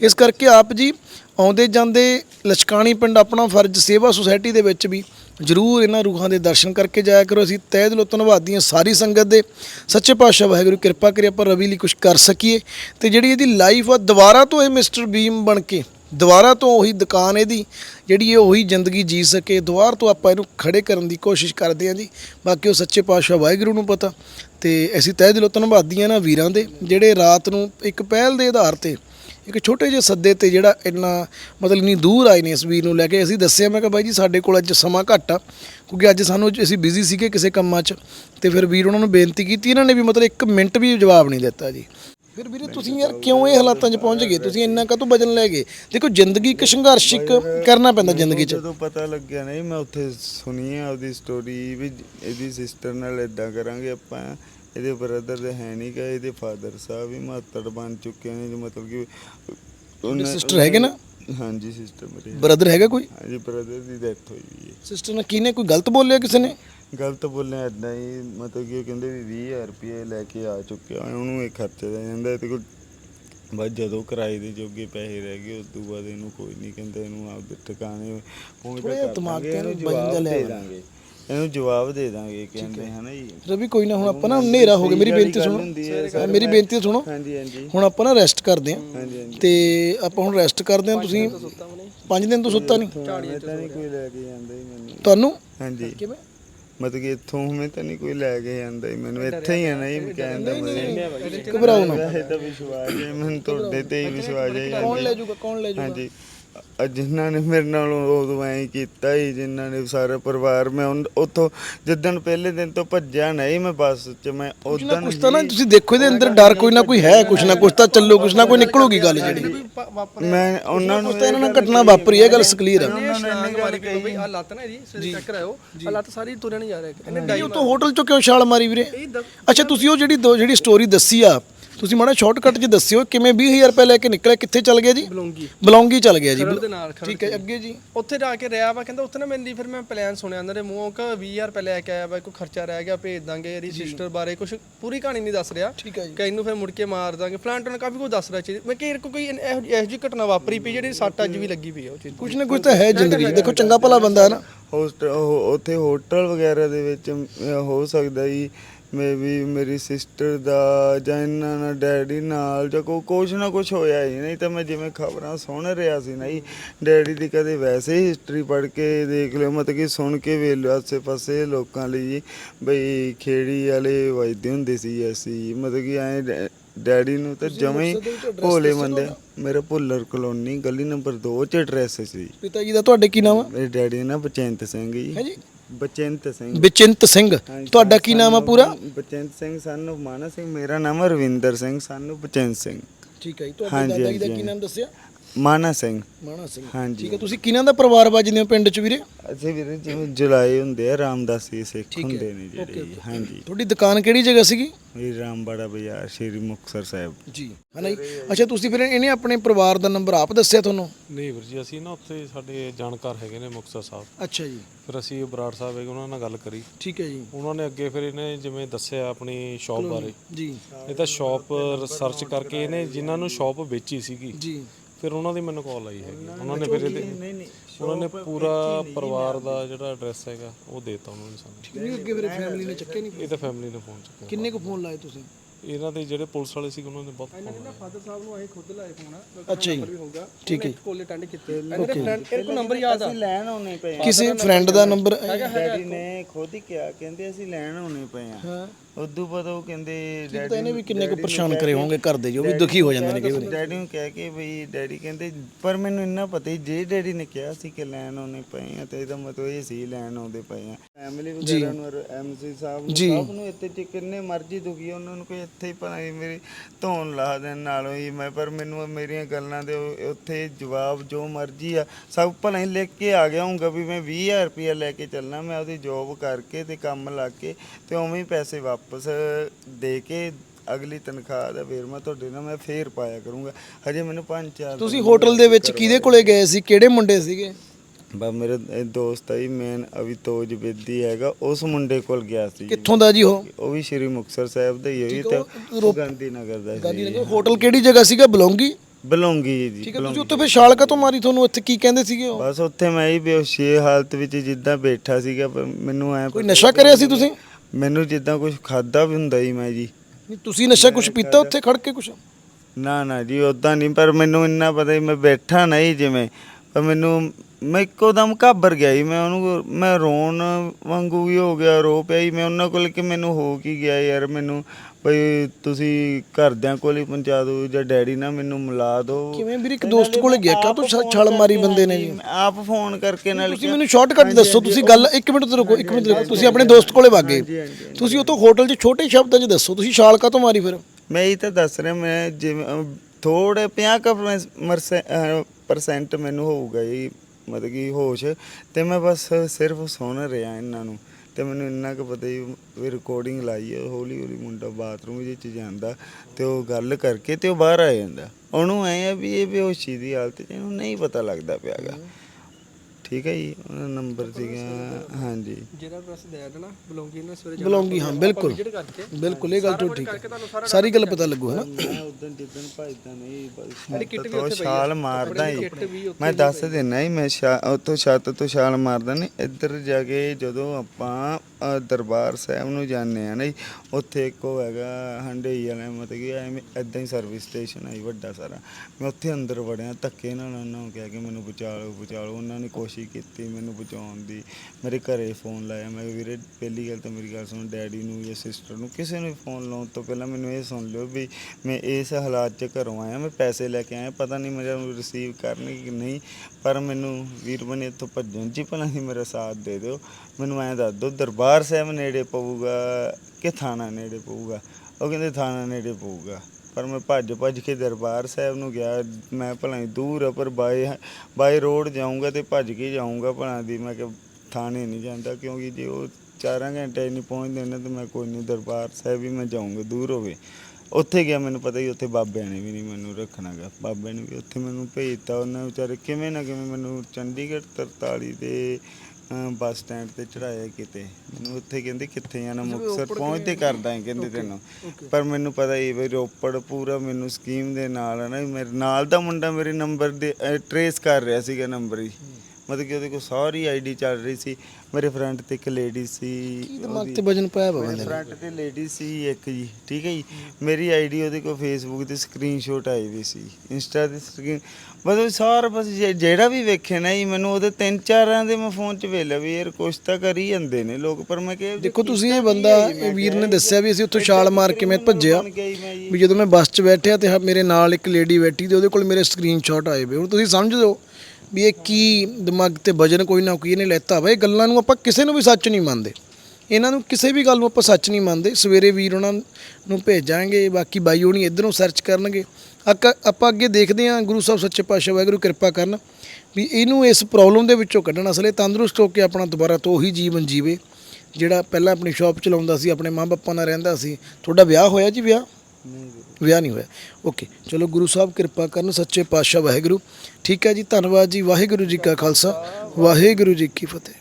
ਇਸ ਕਰਕੇ ਆਪ ਜੀ ਆਉਂਦੇ ਜਾਂਦੇ ਲਚਕਾਣੀ ਪਿੰਡ ਆਪਣਾ ਫਰਜ਼ ਸੇਵਾ ਸੁਸਾਇਟੀ ਦੇ ਵਿੱਚ ਵੀ ਜਰੂਰ ਇਹਨਾਂ ਰੂਹਾਂ ਦੇ ਦਰਸ਼ਨ ਕਰਕੇ ਜਾਇਆ ਕਰੋ। ਅਸੀਂ ਤਹਿ ਦਿਲੋਂ ਧੰਨਵਾਦੀ ਹਾਂ ਸਾਰੀ ਸੰਗਤ ਦੇ। ਸੱਚੇ ਪਾਤਸ਼ਾਹ ਵਾਹਿਗੁਰੂ, ਕਿਰਪਾ ਕਰੇ ਆਪਾਂ ਰਵੀ ਲਈ ਕੁਝ ਕਰ ਸਕੀਏ। ਤੇ ਜਿਹੜੀ ਇਹਦੀ ਲਾਈਫ ਆ, ਦੁਬਾਰਾ ਤੋਂ ਇਹ ਮਿਸਟਰ ਬੀਮ ਬਣ ਕੇ ਦੁਬਾਰਾ ਤੋਂ ਉਹੀ ਦੁਕਾਨ ਇਹਦੀ, ਜਿਹੜੀ ਇਹ ਉਹੀ ਜ਼ਿੰਦਗੀ ਜੀ ਸਕੇ। ਦੁਬਾਰ ਤੋਂ ਆਪਾਂ ਇਹਨੂੰ ਖੜੇ ਕਰਨ ਦੀ ਕੋਸ਼ਿਸ਼ ਕਰਦੇ ਹਾਂ ਜੀ। ਬਾਕੀ ਉਹ ਸੱਚੇ ਪਾਤਸ਼ਾਹ ਵਾਹਿਗੁਰੂ ਨੂੰ ਪਤਾ। ਤੇ ਅਸੀਂ ਤਹਿ ਦਿਲੋਂ ਧੰਨਵਾਦੀ ਹਾਂ ਨਾ ਵੀਰਾਂ ਦੇ, ਜਿਹੜੇ ਰਾਤ ਨੂੰ ਇੱਕ ਪਹਿਲ ਦੇ ਆਧਾਰ ਤੇ, ਇੱਕ ਛੋਟੇ ਜਿਹੇ ਸੱਦੇ ਤੇ ਜਿਹੜਾ ਇੰਨਾ ਮਤਲਬ ਇੰਨੀ ਦੂਰ ਆਏ ਨੇ ਇਸ ਵੀਰ ਨੂੰ ਲੈ ਕੇ। ਅਸੀਂ ਦੱਸਿਆ, ਮੈਂ ਕਿਹਾ ਬਾਈ ਜੀ, ਸਾਡੇ ਕੋਲ ਅੱਜ ਸਮਾਂ ਘੱਟ ਆ, ਕਿਉਂਕਿ ਅੱਜ ਸਾਨੂੰ ਅਸੀਂ ਬਿਜ਼ੀ ਸੀਗੇ ਕਿਸੇ ਕੰਮਾਂ 'ਚ। ਤੇ ਫਿਰ ਵੀਰ ਉਹਨਾਂ ਨੂੰ ਬੇਨਤੀ ਕੀਤੀ, ਇਹਨਾਂ ਨੇ ਵੀ ਮਤਲਬ ਇੱਕ ਮਿੰਟ ਵੀ ਜਵਾਬ ਨਹੀਂ ਦਿੱਤਾ ਜੀ। ਫਿਰ ਵੀਰੇ ਤੁਸੀਂ ਯਾਰ ਕਿਉਂ ਇਹ ਹਾਲਾਤਾਂ 'ਚ ਪਹੁੰਚ ਗਏ? ਤੁਸੀਂ ਇੰਨਾ ਕਾਹਤੋਂ ਵਜਨ ਲੈ ਗਏ? ਦੇਖੋ ਜ਼ਿੰਦਗੀ ਇੱਕ ਸੰਘਰਸ਼ ਇੱਕ ਕਰਨਾ ਪੈਂਦਾ ਜ਼ਿੰਦਗੀ 'ਚ। ਜਦੋਂ ਪਤਾ ਲੱਗਿਆ ਨਹੀਂ ਮੈਂ ਉੱਥੇ ਸੁਣੀ ਆ ਉਹਦੀ ਸਟੋਰੀ ਵੀ ਇਹਦੀ ਸਿਸਟਰ ਨਾਲ ਇਦਾਂ ਕਰਾਂਗੇ ਆਪਾਂ। ਇਹਦੇ ਬ੍ਰਦਰ ਦੇ ਹੈ ਨਹੀਂ ਗਾ ਇਹਦੇ ਫਾਦਰ ਸਾਹਿਬ ਵੀ ਮਾਤੜ ਬਣ ਚੁੱਕੇ ਨੇ ਜੀ ਮਤਲਬ ਕਿ ਉਹਨਾਂ- sister ਹੈਗੇ ਨਾ? ਹਾਂਜੀ ਸਿਸਟਰ ਮੇਰੇ ਬ੍ਰਦਰ ਹੈਗਾ ਕੋਈ? ਹਾਂਜੀ ਬ੍ਰਦਰ ਦੀ ਡੈਥ ਹੋਈ ਹੈ। ਸਿਸਟਰ ਨੇ ਕਿਹਨੇ ਕੋਈ ਗਲਤ ਬੋਲਿਆ ਕਿਸੇ ਨੇ? ਗਲਤ ਬੋਲਿਆ ਇਦਾਂ ਹੀ ਮਤਲਬ ਕਿ ਉਹ ਕਹਿੰਦੇ ਵੀ 20000 ਰੁਪਏ ਲੈ ਕੇ ਆ ਚੁੱਕਿਆ ਉਹਨੂੰ ਇਹ ਖਰਚੇ ਦਾ ਜਾਂਦਾ ਤੇ ਕੋਲ ਬਸ ਜਦੋਂ ਕਿਰਾਏ ਦੇ ਜੋਗੇ ਪੈਸੇ ਰਹਿ ਗਏ ਉਸ ਤੋਂ ਬਾਅਦ ਇਹਨੂੰ ਕੋਈ ਨਹੀਂ ਕਹਿੰਦਾ ਇਹਨੂੰ ਆਪਦੇ ਟਿਕਾਣੇ ਪਹੁੰਚ ਥੋੜ੍ਹਾ ਜਿਹਾ ਦਿਮਾਗ ਤੇ ਇਹਨੂੰ ਵਾ। ਦਾਂਗੇ। ਇਹਨੂੰ ਜਵਾਬ ਦੇ ਦਾਂਗੇ ਕਹਿੰਦੇ ਹਨਾ ਜੀ। ਰਵੀ ਕੋਈ ਨਾ ਹੁਣ ਆਪਾਂ ਨਾ ਹਨੇਰਾ ਹੋ ਗਿਆ। ਮੇਰੀ ਬੇਨਤੀ ਸੁਣੋ। ਮੇਰੀ ਬੇਨਤੀ ਸੁਣੋ। ਹਾਂਜੀ ਹਾਂਜੀ। ਹੁਣ ਆਪਾਂ ਨਾ ਰੈਸਟ ਕਰਦੇ ਹਾਂ। ਹਾਂਜੀ ਹਾਂਜੀ। ਤੇ ਆਪਾਂ ਹੁਣ ਰੈਸਟ ਕਰਦੇ ਹਾਂ ਤੁਸੀਂ। 5 ਦਿਨ ਤੋਂ ਸੁੱਤਾ ਨਹੀਂ। ਤਾਂ ਨਹੀਂ ਕੋਈ ਲੈ ਕੇ ਜਾਂਦਾ ਹੀ ਮੈਨੂੰ। ਤੁਹਾਨੂੰ? ਹਾਂਜੀ। ਕਿਵੇਂ? ਮਤਲਬ ਕਿ ਇੱਥੋਂ ਮੈਂ ਤਾਂ ਨਹੀਂ ਕੋਈ ਲੈ ਕੇ ਜਾਂਦਾ ਹੀ ਮੈਨੂੰ ਇੱਥੇ ਹੀ ਆ ਮੈਂ ਕਹਿੰਦਾ ਮੈਂ ਘਬਰਾਓ ਨਾ। ਵੈਸੇ ਤਾਂ ਵਿਸ਼ਵਾਸ ਹੈ ਮੈਨੂੰ ਤੁਹਾਡੇ ਤੇ ਹੀ ਵਿਸ਼ਵਾਸ ਹੈ ਕੌਣ ਲੈ ਜਾਊਗਾ ਕੌਣ ਲੈ ਜਾਊਗਾ? ਹਾਂਜੀ। ਜਿਨ੍ਹਾਂ ਨੇ ਮੇਰੇ ਨਾਲ ਉਦੋਂ ਐਂ ਕੀਤਾ ਹੀ ਜਿਨ੍ਹਾਂ ਨੇ ਸਾਰਾ ਪਰਿਵਾਰ ਮੈਂ ਉੱਥੋਂ ਜਿੱਦਣ ਪਹਿਲੇ ਦਿਨ ਤੋਂ ਭੱਜਿਆ ਨਹੀਂ ਮੈਂ ਬੱਸ 'ਚ ਮੈਂ ਉਦੋਂ ਕੁਛ ਤਾਂ ਨਾ ਤੁਸੀਂ ਦੇਖੋ ਇਹਦੇ ਅੰਦਰ ਡਰ ਕੋਈ ਨਾ ਕੋਈ ਹੈ ਕੁਛ ਨਾ ਕੁਛ ਤਾਂ ਚੱਲੋ ਕੁਛ ਨਾ ਕੋਈ ਨਿਕਲੂਗੀ ਗੱਲ ਜਿਹੜੀ। ਮੈਂ ਉਹਨਾਂ ਨੂੰ ਤਾਂ ਇਹਨਾਂ ਨਾਲ ਘਟਨਾ ਵਾਪਰੀ ਹੈ ਗੱਲ ਕਲੀਅਰ ਹੈ ਬਈ ਆ ਲੱਤ ਨਾ ਇਹਦੀ ਚੈੱਕ ਕਰਾਓ ਆ ਲੱਤ ਸਾਰੀ ਤੁਰਿਆ ਨਹੀਂ ਜਾ ਰਿਹਾ ਇਹਨੇ ਨਹੀਂ, ਉਹ ਤੋਂ ਹੋਟਲ ਚੋਂ ਕਿਉਂ ਛਾਲ ਮਾਰੀ ਵੀਰੇ? ਅੱਛਾ ਤੁਸੀਂ ਉਹ ਜਿਹੜੀ ਜਿਹੜੀ ਸਟੋਰੀ ਦੱਸੀ ਆ ਤੁਸੀਂ ਮਾੜਾ ਸ਼ਾਰਟਕਟ 'ਚ ਦੱਸਿਓ ਕਿਵੇਂ 20000 ਰੁਪਏ ਲੈ ਕੇ ਨਿਕਲਿਆ ਕਿੱਥੇ ਚੱਲ ਗਿਆ ਜੀ? ਬਲੌਂਗੀ। ਬਲੌਂਗੀ ਚੱਲ ਗਿਆ ਜੀ ਠੀਕ ਹੈ ਅੱਗੇ ਜੀ। ਉੱਥੇ ਜਾ ਕੇ ਰਿਹਾ ਵਾ ਕਹਿੰਦਾ ਉੱਥੇ ਨਾ ਮੈਨੂੰ ਫਿਰ ਮੈਂ ਪਲਾਨ ਸੁਣਿਆ ਉਹਨਾਂ ਦੇ ਮੂੰਹੋਂ ਕਿ 20000 ਰੁਪਏ ਲੈ ਕੇ ਆਇਆ ਵਾ ਕੋਈ ਖਰਚਾ ਰਹਿ ਗਿਆ ਭੇਜ ਦਾਂਗੇ ਇਹਦੀ ਸਿਸਟਰ ਬਾਰੇ ਕੁਝ ਪੂਰੀ ਕਹਾਣੀ ਨਹੀਂ ਦੱਸ ਰਿਹਾ। ਠੀਕ ਹੈ ਜੀ। ਕਿ ਇਹਨੂੰ ਫਿਰ ਮੁੜ ਕੇ ਮਾਰ ਦਾਂਗੇ। ਫਲਾਂਟ ਨੇ ਕਾਫੀ ਕੁਝ ਦੱਸ ਰਿਹਾ ਚੀਜ਼ ਮੈਂ ਕਿ ਕੋਈ ਇਹੋ ਇਹੋ ਜਿਹੀ ਘਟਨਾ ਵਾਪਰੀ ਪਈ ਜਿਹੜੀ ਸੱਟ ਅੱਜ ਵੀ ਲੱਗੀ ਪਈ ਆ ਉਹ ਚੀਜ਼। ਕੁਛ ਨਾ ਕੁਛ ਤਾਂ ਹੈ ਜ਼ਿੰਦਗੀ ਦੇਖੋ ਚੰਗਾ ਭਲਾ ਬੰਦਾ ਹੈ ਨਾ। ਹੋਸਟ ਉਹ- ਉੱਥੇ ਹੋਟਲ ਵਗੈਰਾ ਦੇ ਵਿੱਚ ਅ, ਹੋ ਸਕਦਾ ਜੀ। ਮੇਬੀ ਮੇਰੀ ਸਿਸਟਰ ਦਾ ਜਾਂ ਇਹਨਾਂ ਨਾਲ ਡੈਡੀ ਨਾਲ ਜਾਂ ਕੋ ਕੁਛ ਨਾ ਕੁਛ ਹੋਇਆ ਹੀ ਨਹੀਂ ਤਾਂ ਮੈਂ ਜਿਵੇਂ ਖਬਰਾਂ ਸੁਣ ਰਿਹਾ ਸੀ ਨਾ ਜੀ ਡੈਡੀ ਦੀ ਕਦੇ ਵੈਸੇ ਹੀ ਹਿਸਟਰੀ ਪੜ੍ਹ ਕੇ ਦੇਖ ਲਿਓ। ਮਤਲਬ ਕਿ ਸੁਣ ਕੇ ਵੇਖ ਲਿਓ ਆਸੇ ਪਾਸੇ ਲੋਕਾਂ ਲਈ। ਜੀ ਬਈ ਖੇੜੀ ਵਾਲੇ ਵਜਦੇ ਹੁੰਦੇ ਸੀ ਐਸੀ। ਮਤਲਬ ਕਿ ਐ ਡੈਡੀ ਨੂੰ ਤਾਂ ਜਮੇ ਭੋਲੇ ਮੰਦੇ ਮੇਰਾ ਭੁੱਲਰ ਕਲੋਨੀ ਗਲੀ ਨੰਬਰ 2 ਚ ਐਡਰੈਸ ਸੀ। ਪਿਤਾ ਜੀ ਦਾ ਤੁਹਾਡੇ ਕੀ ਨਾਮ ਆ? ਮੇਰੇ ਡੈਡੀ ਦਾ ਬਚਿੰਤ ਸਿੰਘ ਜੀ। ਹੈ ਜੀ? ਬਚਿੰਤ ਸਿੰਘ। ਬਚਿੰਤ ਸਿੰਘ। ਤੁਹਾਡਾ ਕੀ ਨਾਮ ਆ ਪੂਰਾ? ਬਚਿੰਤ ਸਿੰਘ ਸਾਨੂੰ ਮਾਨਾ ਸਿੰਘ ਮੇਰਾ ਨਾਮ ਰਵਿੰਦਰ ਸਿੰਘ ਸਾਨੂੰ ਬਚਿੰਤ ਸਿੰਘ। ਠੀਕ ਹੈ ਜੀ ਤੁਹਾਡੇ ਹਾਂਜੀ, ਦਾਦਾ ਜੀ ਦਾ ਹਾਂਜੀ, ਕੀ ਨਾਮ ਦੱਸਿਆ? ਮਾਨਾ ਸਿੰਘ। ਮਾਣਾ ਸਿੰਘ। ਹਾਂਜੀ। ਠੀਕ ਹੈ ਤੁਸੀਂ ਕਿਹਨਾਂ ਦਾ ਪਰਿਵਾਰ ਵੱਜਦੇ ਹੋ ਪਿੰਡ 'ਚ ਵੀਰੇ? ਅਸੀਂ ਵੀਰੇ ਜਿਵੇਂ ਜੁਲਾਈ ਹੁੰਦੇ ਆ ਰਾਮਦਾਸੀ ਸਿੱਖ ਹੁੰਦੇ ਨੇ ਜਿਹੜੇ। ਜੀ। ਹਾਂਜੀ। ਤੁਹਾਡੀ ਦੁਕਾਨ ਕਿਹੜੀ ਜਗ੍ਹਾ ਸੀਗੀ? ਇਹ ਰਾਮਬਾੜਾ ਬਾਜ਼ਾਰ ਸ਼੍ਰੀ ਮੁਕਤਸਰ ਸਾਹਿਬ। ਜੀ ਹਨਾ ਜੀ? ਅੱਛਾ ਤੁਸੀਂ ਫਿਰ ਇਹਨੇ ਆਪਣੇ ਪਰਿਵਾਰ ਦਾ ਨੰਬਰ ਆਪ ਦੱਸਿਆ ਤੁਹਾਨੂੰ? ਨਹੀਂ ਵੀਰ ਜੀ ਅਸੀਂ ਨਾ ਉੱਥੇ ਸਾਡੇ ਜਾਣਕਾਰ ਹੈਗੇ ਨੇ ਮੁਕਤਸਰ ਸਾਹਿਬ। ਅੱਛਾ ਜੀ। ਫਿਰ ਅਸੀਂ ਬਰਾੜ ਸਾਹਿਬ ਹੈਗੇ ਉਹਨਾਂ ਨਾਲ ਗੱਲ ਕਰੀ। ਠੀਕ ਹੈ ਜੀ। ਉਹਨਾਂ ਨੇ ਅੱਗੇ ਫਿਰ ਇਹਨੇ ਜਿਵੇਂ ਦੱਸਿਆ ਆਪਣੀ ਸ਼ਾਪ ਬਾਰੇ। ਜੀ। ਇਹ ਤਾਂ ਸ਼ਾਪ ਰਿਸਰਚ ਕਰਕੇ ਇਹਨੇ ਜਿਨ੍ਹਾਂ ਨੂੰ ਸ਼ਾਪ ਵੇਚੀ ਸੀਗੀ ਜੀ। ਫਿਰ ਉਹਨਾਂ ਦੀ ਮੈਨੂੰ ਕਾਲ ਆਈ ਹੈਗੀ। ਉਹਨਾਂ ਨੇ ਫਿਰ ਇਹਦੇ ਉਹਨਾਂ ਨੇ ਪੂਰਾ ਪਰਿਵਾਰ ਦਾ ਜਿਹੜਾ ਐਡਰੈਸ ਹੈਗਾ ਉਹ ਦੇਤਾ ਉਹਨਾਂ ਨੇ ਸਾਨੂੰ। ਨਹੀਂ ਅੱਗੇ ਫਿਰ ਫੈਮਿਲੀ ਨੇ ਚੱਕਿਆ ਨਹੀਂ। ਇਹ ਤਾਂ ਫੈਮਿਲੀ ਨੇ ਫੋਨ ਚੁੱਕਿਆ। ਕਿੰਨੇ ਕੁ ਫੋਨ ਲਾਏ ਤੁਸੀਂ? ਇਹਨਾਂ ਦੇ ਜਿਹੜੇ ਪੁਲਿਸ ਵਾਲੇ ਸੀ ਉਹਨਾਂ ਨੇ ਬਹੁਤ ਇਹਨਾਂ ਫਾਦਰ ਸਾਹਿਬ ਨੂੰ ਆਏ ਖੁਦ ਲਾਏ ਫੋਨ ਅੱਛਾ ਜੀ। ਵੀ ਹੋਊਗਾ ਠੀਕ ਹੈ ਕੋਲ ਅਟੈਂਡ ਕੀਤੇ। ਇਹਨਾਂ ਦੇ ਫਰੈਂਡ ਇਹ ਕੋ ਨੰਬਰ ਯਾਦ ਆ? ਲੈਣ ਆਉਣੇ ਪਏ ਆ। ਕਿਸੇ ਫਰੈਂਡ ਦਾ ਨੰਬਰ ਡੈਡੀ ਨੇ ਖੁਦ ਹੀ ਕਿਹਾ ਕਹਿੰਦੇ ਅਸੀਂ ਲੈਣ ਆਉਣੇ ਪਏ ਆ। ਹਾਂ। ਉਦੋਂ ਬਾਅਦ ਉਹ ਕਹਿੰਦੇ ਤਾਂ ਇਹਨੇ ਵੀ ਕਿੰਨੇ ਕੁ ਪਰੇਸ਼ਾਨ ਕਰੇ ਹੋਣਗੇ ਘਰ ਦੇ ਜੋ ਵੀ ਦੁਖੀ ਹੋ ਜਾਂਦੇ ਨੇ ਕਈ ਵਾਰੀ। ਡੈਡੀ ਨੂੰ ਕਹਿ ਕੇ ਬਈ ਡੈਡੀ ਕਹਿੰਦੇ ਪਰ ਮੈਨੂੰ ਇੰਨਾ ਪਤਾ ਹੀ ਜੇ ਡੈਡੀ ਨੇ ਕਿਹਾ ਸੀ ਕਿ ਲੈਣ ਆਉਣੇ ਪਏ ਆ ਤੇ ਇਹਦਾ ਮਤਲਬ ਇਹ ਸੀ ਲੈਣ ਆਉਂਦੇ ਪਏ ਆ। ਫੈਮਿਲੀ ਵਗੈਰਾ ਨੂੰ ਐਮਸੀ ਸਾਹਿਬ ਨੂੰ ਸਭ ਨੂੰ ਇੱਥੇ ਚ ਕਿੰਨੇ ਮਰਜ਼ੀ ਦੁਖੀ ਉਹਨਾਂ ਨੂੰ ਕੋਈ ਇੱਥੇ ਹੀ ਭਲਾ ਹੀ ਮੇਰੀ ਧੌਣ ਲਾ ਦੇਣ ਨਾਲੋਂ ਹੀ ਮੈਂ ਪਰ ਮੈਨੂੰ ਮੇਰੀਆਂ ਗੱਲਾਂ ਦੇ ਉੱਥੇ ਜਵਾਬ ਜੋ ਮਰਜ਼ੀ ਆ ਸਭ ਭਲਾ ਹੀ ਲਿਖ ਕੇ ਆ ਗਿਆ ਹੂੰਗਾ ਵੀ ਮੈਂ 20000 ਰੁਪਇਆ ਲੈ ਕੇ ਚੱਲਣਾ ਮੈਂ ਉਹਦੀ ਜੋਬ ਕਰਕੇ ਤੇ ਕੰਮ ਲੱਗ ਕੇ ਤੇ ਉਵੇਂ ਹੀ ਪੈਸੇ ਵਾਪਸ ਦੇ ਕੇ ਅਗਲੀ ਤਨਖਾਹ ਦਾ ਫੇਰ ਮੈਂ ਤੁਹਾਡੇ ਨਾਲ ਮੈਂ ਫੇਰ ਪਾਇਆ ਕਰੂੰਗਾ। ਹਜੇ ਮੈਨੂੰ 5-4 ਤੁਸੀਂ ਹੋਟਲ ਦੇ ਵਿੱਚ ਕਿਹਦੇ ਕੋਲੇ ਗਏ ਸੀ? ਕਿਹੜੇ ਮੁੰਡੇ ਸੀਗੇ? ਬਾ ਮੇਰੇ ਇਹ ਦੋਸਤ ਆਈ ਮੇਨ ਅਵਿਤੋਜ ਬੇਦੀ ਹੈਗਾ ਉਸ ਮੁੰਡੇ ਕੋਲ ਗਿਆ ਸੀ। ਕਿੱਥੋਂ ਦਾ ਜੀ ਉਹ? ਉਹ ਵੀ ਸ਼੍ਰੀ ਮੁਕਤਸਰ ਸਾਹਿਬ ਦਾ ਹੀ ਹੋਈ ਠੀਕ ਤੇ ਉਹ ਗਾਂਧੀ ਨਗਰ ਦਾ ਸੀ। ਗਾਂਧੀਨਗਰ ਹੋਟਲ ਕਿਹੜੀ ਜਗ੍ਹਾ ਸੀਗਾ? ਬਲੌਂਗੀ? ਬਲੌਂਗੀ ਜੀ ਠੀਕ ਹੈ ਤੁਸੀਂ ਉੱਥੇ ਫਿਰ ਛਾਲ ਕਾ ਤੋਂ ਮਾਰੀ ਤੁਹਾਨੂੰ? ਇੱਥੇ ਕੀ ਕਹਿੰਦੇ ਸੀਗੇ ਉਹ? ਬਸ ਉੱਥੇ ਮੈਂ ਹੀ ਬੇਹੋਸ਼ੀ ਹਾਲਤ ਵਿੱਚ ਜਿੱਦਾਂ ਬੈਠਾ ਸੀਗਾ ਪਰ ਮੈਨੂੰ ਐ ਕੋਈ ਨਸ਼ਾ ਕਰਿਆ ਸੀ ਤੁਸੀਂ? ਮੈਨੂੰ ਜਿੱਦਾਂ ਕੁਝ ਖਾਦਾ ਵੀ ਹੁੰਦਾ ਹੀ ਮੈਂ ਜੀ। ਨਹੀਂ ਤੁਸੀਂ ਨਸ਼ਾ ਕੁਝ ਪੀਤਾ ਉੱਥੇ ਖੜ ਕੇ ਕੁਝ ਨਾ ਨਾ ਜੀ ਉਦਾਂ ਨਹੀਂ ਪਰ ਮੈਨੂੰ ਇੰਨਾ ਪਤਾ ਹੀ ਮੈਂ ਬੈਠਾ ਨਹੀਂ ਜਿਵੇਂ ਪਰ ਮੈਨੂੰ ਮੈਂ ਇੱਕੋ ਦਮ ਘਾਬਰ ਗਿਆ ਜੀ। ਮੈਂ ਉਹਨੂੰ ਮੈਂ ਰੋਣ ਵਾਂਗੂ ਹੀ ਹੋ ਗਿਆ ਰੋ ਪਿਆ ਜੀ। ਮੈਂ ਉਹਨਾਂ ਕੋਲ ਕਿ ਮੈਨੂੰ ਹੋ ਕੀ ਗਿਆ ਯਾਰ ਮੈਨੂੰ ਬਈ ਤੁਸੀਂ ਘਰਦਿਆਂ ਕੋਲ ਹੀ ਪਹੁੰਚਾ ਦਿਓ ਜਾਂ ਡੈਡੀ ਨਾਲ ਮੈਨੂੰ ਮਿਲਾ ਦਿਓ। ਕਿਵੇਂ ਵੀਰੇ ਇੱਕ ਦੋਸਤ ਕੋਲੇ ਗਿਆ? ਕਾ ਤੂੰ ਛਾਲ ਮਾਰੀ ਬੰਦੇ ਨੇ ਜੀ? ਆਪ ਫੋਨ ਕਰਕੇ ਨਾਲ ਤੁਸੀਂ ਮੈਨੂੰ ਸ਼ਾਰਟਕਟ ਦੱਸੋ। ਤੁਸੀਂ ਗੱਲ ਇੱਕ ਮਿੰਟ ਤੇ ਰੁਕੋ ਇੱਕ ਮਿੰਟ ਰੁਕੋ। ਤੁਸੀਂ ਆਪਣੇ ਦੋਸਤ ਕੋਲੇ ਵਾਗੇ ਤੁਸੀਂ ਉਤੋਂ ਹੋਟਲ 'ਚ ਛੋਟੇ ਸ਼ਬਦਾਂ 'ਚ ਦੱਸੋ। ਤੁਸੀਂ ਛਾਲ ਕਾ ਤੋਂ ਮਾਰੀ ਫਿਰ? ਮੈਂ ਇਹ ਤਾਂ ਦੱਸ ਰਿਹਾ ਮੈਂ ਜਿਵੇਂ ਥੋੜੇ 50% ਪਰਸੈਂਟ ਮੈਨੂੰ ਹੋਊਗਾ ਜੀ। ਮਤਲਬ ਕਿ ਹੋਸ਼ ਤੇ ਮੈਂ ਬਸ ਸਿਰਫ ਸੁਣ ਰਿਹਾ ਇਹਨਾਂ ਨੂੰ ਤੇ ਮੈਨੂੰ ਇੰਨਾ ਕੁ ਪਤਾ ਹੀ ਵੀ ਰਿਕਾਰਡਿੰਗ ਲਾਈ ਹੈ ਹੌਲੀ ਹੌਲੀ ਮੁੰਡਾ ਬਾਥਰੂਮ ਵਿੱਚ ਜਾਂਦਾ ਤੇ ਉਹ ਗੱਲ ਕਰਕੇ ਤੇ ਉਹ ਬਾਹਰ ਆ ਜਾਂਦਾ। ਉਹਨੂੰ ਐ ਆ ਵੀ ਇਹ ਬੇਹੋਸ਼ੀ ਦੀ ਹਾਲਤ 'ਚ ਇਹਨੂੰ ਨਹੀਂ ਪਤਾ ਲੱਗਦਾ ਪਿਆਗਾ ਠੀਕ ਹੈ ਜੀ ਉਹਦਾ ਨੰਬਰ ਸੀਗਾ ਹਾਂਜੀ। ਜਿਹੜਾ ਪ੍ਰੈਸ ਦੇ ਦੇਣਾ ਬਲੌਂਗੀ ਨਾਲ ਸਵੇਰੇ ਬਲੌਂਗੀ ਹਾਂ ਬਿਲਕੁਲ। ਵਿਜ਼ਿਟ ਕਰਕੇ। ਬਿਲਕੁਲ ਇਹ ਗੱਲ ਤੋਂ ਠੀਕ ਹੈ। ਸਾਰੀ ਗੱਲ ਪਤਾ ਲੱਗੂ ਹੈ ਨਾ? ਮੈਂ ਉਦੋਂ ਨਹੀਂ ਵੀ ਉੱਥੇ। ਛਾਲ ਮਾਰਦਾ ਦੱਸ ਦਿੰਦਾ ਹੀ। ਮੈਂ ਛਾ- ਉੱਥੋਂ ਛੱਤ ਤੋਂ ਛਾਲ ਮਾਰਦਾ ਨਹੀਂ ਇੱਧਰ ਜਾ ਕੇ ਜਦੋਂ ਆਪਾਂ ਦਰਬਾਰ ਸਾਹਿਬ ਨੂੰ ਜਾਂਦੇ ਆ ਜੀ। ਉੱਥੇ ਇੱਕ ਉਹ ਹੈਗਾ ਹੰਡੇਈ ਵਾਲਾ ਮਤਲਬ ਕਿ ਐਵੇਂ ਇਦਾਂ ਹੀ ਸਰਵਿਸ ਸਟੇਸ਼ਨ ਹੈ ਜੀ ਵੱਡਾ ਸਾਰਾ। ਮੈਂ ਉੱਥੇ ਅੰਦਰ ਵੜਿਆ ਧੱਕੇ ਨਾਲ ਉਹਨਾਂ ਨੂੰ ਕਿਹਾ ਕਿ ਮੈਨੂੰ ਬਚਾ ਲਓ ਬਚਾ ਲਓ ਉਹਨਾਂ ਨੇ ਕੋਸ਼ਿਸ਼ ਕੀਤੀ ਮੈਨੂੰ ਬਚਾਉਣ ਦੀ। ਮੇਰੇ ਘਰੇ ਫੋਨ ਲਾਇਆ। ਮੈਂ ਕਿਹਾ, ਵੀਰੇ ਪਹਿਲੀ ਗੱਲ ਤਾਂ ਮੇਰੀ ਗੱਲ ਸੁਣ ਡੈਡੀ ਨੂੰ ਜਾਂ ਸਿਸਟਰ ਨੂੰ ਕਿਸੇ ਨੂੰ ਫੋਨ ਲਾਉਣ ਤੋਂ ਪਹਿਲਾਂ ਮੈਨੂੰ ਇਹ ਸੁਣ ਲਿਓ ਵੀ ਮੈਂ ਇਸ ਹਾਲਾਤ 'ਚ ਘਰੋਂ ਆਇਆ। ਮੈਂ ਪੈਸੇ ਲੈ ਕੇ ਆਇਆ। ਪਤਾ ਨਹੀਂ ਮੈਨੂੰ ਰਿਸੀਵ ਕਰਨਗੇ ਕਿ ਨਹੀਂ ਪਰ ਮੈਨੂੰ ਵੀਰ ਬਣੇ ਇੱਥੋਂ ਭੱਜਣ ਜੀ ਭਲਾ ਹੀ ਮੇਰਾ ਸਾਥ ਦੇ ਦਿਓ। ਮੈਨੂੰ ਐਂ ਦੱਸ ਦਿਓ ਦਰਬਾਰ ਦਰਬਾਰ ਸਾਹਿਬ ਨੇੜੇ ਪਊਗਾ ਕਿ ਥਾਣਾ ਨੇੜੇ ਪਊਗਾ? ਉਹ ਕਹਿੰਦੇ ਥਾਣਾ ਨੇੜੇ ਪਊਗਾ। ਪਰ ਮੈਂ ਭੱਜ ਭੱਜ ਕੇ ਦਰਬਾਰ ਸਾਹਿਬ ਨੂੰ ਗਿਆ। ਮੈਂ ਭਲਾ ਹੀ ਦੂਰ ਆ, ਪਰ ਬਾਏ ਬਾਏ ਰੋਡ ਜਾਊਂਗਾ ਤੇ ਭੱਜ ਕੇ ਜਾਊਂਗਾ ਭਲਾ ਦੀ। ਮੈਂ ਕਿ ਥਾਣੇ ਨਹੀਂ ਜਾਂਦਾ, ਕਿਉਂਕਿ ਜੇ ਉਹ ਚਾਰਾਂ ਘੰਟੇ ਨਹੀਂ ਪਹੁੰਚਦੇ ਨੇ ਤੇ ਮੈਂ ਕੋਈ ਨਹੀਂ, ਦਰਬਾਰ ਸਾਹਿਬ ਵੀ ਮੈਂ ਜਾਊਂਗਾ, ਦੂਰ ਹੋਵੇ। ਉੱਥੇ ਗਿਆ, ਮੈਨੂੰ ਪਤਾ ਹੀ ਉੱਥੇ ਬਾਬਿਆਂ ਨੇ ਵੀ ਨਹੀਂ ਮੈਨੂੰ ਰੱਖਣਾਗਾ ਬਾਬਿਆਂ ਨੇ ਵੀ ਉੱਥੇ ਮੈਨੂੰ ਭੇਜਤਾ। ਉਹਨਾਂ ਵਿਚਾਰੇ ਕਿਵੇਂ ਨਾ ਕਿਵੇਂ ਮੈਨੂੰ ਚੰਡੀਗੜ੍ਹ 43 ਦੇ ਅਹ, ਬੱਸ ਸਟੈਂਡ ਤੇ ਚੜਾਇਆ ਕਿਤੇ। ਮੈਨੂੰ ਉੱਥੇ ਕਹਿੰਦੇ ਕਿੱਥੇ ਜਾਣਾ ਮੁਕਤਸਰ ਪਹੁੰਚਦੇ ਕਰਦਾ ਹੈ ਕਹਿੰਦੇ ਤੈਨੂੰ। ਪਰ ਮੈਨੂੰ ਪਤਾ ਹੀ ਵੀ ਰੋਪੜ ਪੂਰਾ ਮੈਨੂੰ ਸਕੀਮ ਦੇ ਨਾਲ ਹੈ ਨਾ ਮੇਰੇ ਨਾਲ ਦਾ ਮੁੰਡਾ ਮੇਰੇ ਨੰਬਰ ਦੇ ਟਰੇਸ ਕਰ ਰਿਹਾ ਸੀਗਾ ਨੰਬਰ ਹੀ। ਮਤਲਬ ਕਿ ਉਹਦੇ ਕੋਲ ਸਾਰੀ ਆਈਡੀ ਚੱਲ ਰਹੀ ਸੀ। ਮੇਰੇ ਫਰੰਟ ਤੇ ਇੱਕ ਲੇਡੀ ਸੀ ਦਿਮਾਗ ਤੇ ਵਜਨ ਪਾਇਆ ਬੰਦੇ ਨੇ ਫਰੰਟ ਤੇ ਲੇਡੀ ਸੀ ਇੱਕ ਜੀ ਠੀਕ ਹੈ ਜੀ। ਮੇਰੀ ਆਈਡੀ ਉਹਦੇ ਕੋਲ ਫੇਸਬੁੱਕ ਤੇ ਸਕਰੀਨਸ਼ਾਟ ਆਈ ਵੀ ਸੀ ਇੰਸਟਾ ਤੇ ਸਕਰੀਨ ਮਤਲਬ ਸਾਰਾ ਬਸ ਜੇ- ਜਿਹੜਾ ਵੀ ਵੇਖੇ ਨਾ ਜੀ ਮੈਨੂੰ ਉਹਦੇ ਤਿੰਨ ਚਾਰਾਂ ਦੇ ਮੈਂ ਫੋਨ 'ਚ ਵੇਲਿਆ ਵੀ ਯਾਰ ਕੁਛ ਤਾਂ ਕਰੀ ਜਾਂਦੇ ਨੇ ਲੋਕ ਪਰ ਮੈਂ ਕਿਹਾ ਦੇਖੋ ਤੁਸੀਂ ਇਹ ਬੰਦਾ ਇਹ ਵੀਰ ਨੇ ਦੱਸਿਆ ਵੀ ਅਸੀਂ ਉੱਥੋਂ ਛਾਲ ਮਾਰ ਕੇ ਮੈਂ ਭੱਜਿਆ ਬਣ ਗਿਆ ਜੀ ਮੈਂ ਜੀ। ਵੀ ਜਦੋਂ ਮੈਂ ਬੱਸ 'ਚ ਬੈਠਿਆ ਤੇ ਹ- ਮੇਰੇ ਨਾਲ ਇੱਕ ਲੇਡੀ ਬੈਠੀ ਤੇ ਉਹਦੇ ਕੋਲ ਮੇਰੇ ਸਕਰੀਨਸ਼ਾਟ ਆਏ ਵੇ। ਹੁਣ ਤੁਸੀਂ ਸਮਝ ਲਓ ਵੀ ਇਹ ਕੀ ਦਿਮਾਗ ਤੇ ਵਜਨ ਕੋਈ ਨਾ ਕੋਈ ਇਹਨੇ ਲੈਤਾ ਵਾ। ਇਹ ਗੱਲਾਂ ਨੂੰ ਆਪਾਂ ਕਿਸੇ ਨੂੰ ਵੀ ਸੱਚ ਨਹੀਂ ਮੰਨਦੇ। ਇਹਨਾਂ ਨੂੰ ਕਿਸੇ ਵੀ ਗੱਲ ਨੂੰ ਆਪਾਂ ਸੱਚ ਨਹੀਂ ਮੰਨਦੇ। ਸਵੇਰੇ ਵੀਰ ਉਹਨਾਂ ਨੂੰ ਭੇਜਾਂਗੇ, ਬਾਕੀ ਬਾਈ ਹੋਣੀ ਇਧਰੋਂ ਸਰਚ ਕਰਨਗੇ। ਅੱਕ- ਆਪਾਂ ਅੱਗੇ ਦੇਖਦੇ ਹਾਂ ਗੁਰੂ ਸਾਹਿਬ ਸੱਚੇ ਪਾਤਸ਼ਾਹ ਵਾਹਿਗੁਰੂ ਕਿਰਪਾ ਕਰਨ ਵੀ ਇਹਨੂੰ ਇਸ ਪ੍ਰੋਬਲਮ ਦੇ ਵਿੱਚੋਂ ਕੱਢਣ ਅਸਲੇ ਤੰਦਰੁਸਤ ਹੋ ਕੇ ਆਪਣਾ ਦੁਬਾਰਾ ਤੋਂ ਉਹੀ ਜੀਵਨ ਜੀਵੇ, ਜਿਹੜਾ ਪਹਿਲਾਂ ਆਪਣੀ ਸ਼ਾਪ ਚਲਾਉਂਦਾ ਸੀ, ਆਪਣੇ ਮਾਂ-ਬਾਪਾਂ ਨਾਲ ਰਹਿੰਦਾ ਸੀ। ਤੁਹਾਡਾ ਵਿਆਹ ਹੋਇਆ ਜੀ ਵਿਆਹ? ਵਿਆਹ ਨਹੀਂ ਹੋਇਆ। ਓਕੇ ਚਲੋ ਗੁਰੂ ਸਾਹਿਬ ਕਿਰਪਾ ਕਰਨ, ਸੱਚੇ ਪਾਤਸ਼ਾਹ ਵਾਹਿਗੁਰੂ। ਠੀਕ ਹੈ ਜੀ, ਧੰਨਵਾਦ ਜੀ, ਵਾਹਿਗੁਰੂ ਜੀ ਕਾ ਖਾਲਸਾ, ਵਾਹਿਗੁਰੂ ਜੀ ਕੀ ਫਤਿਹ।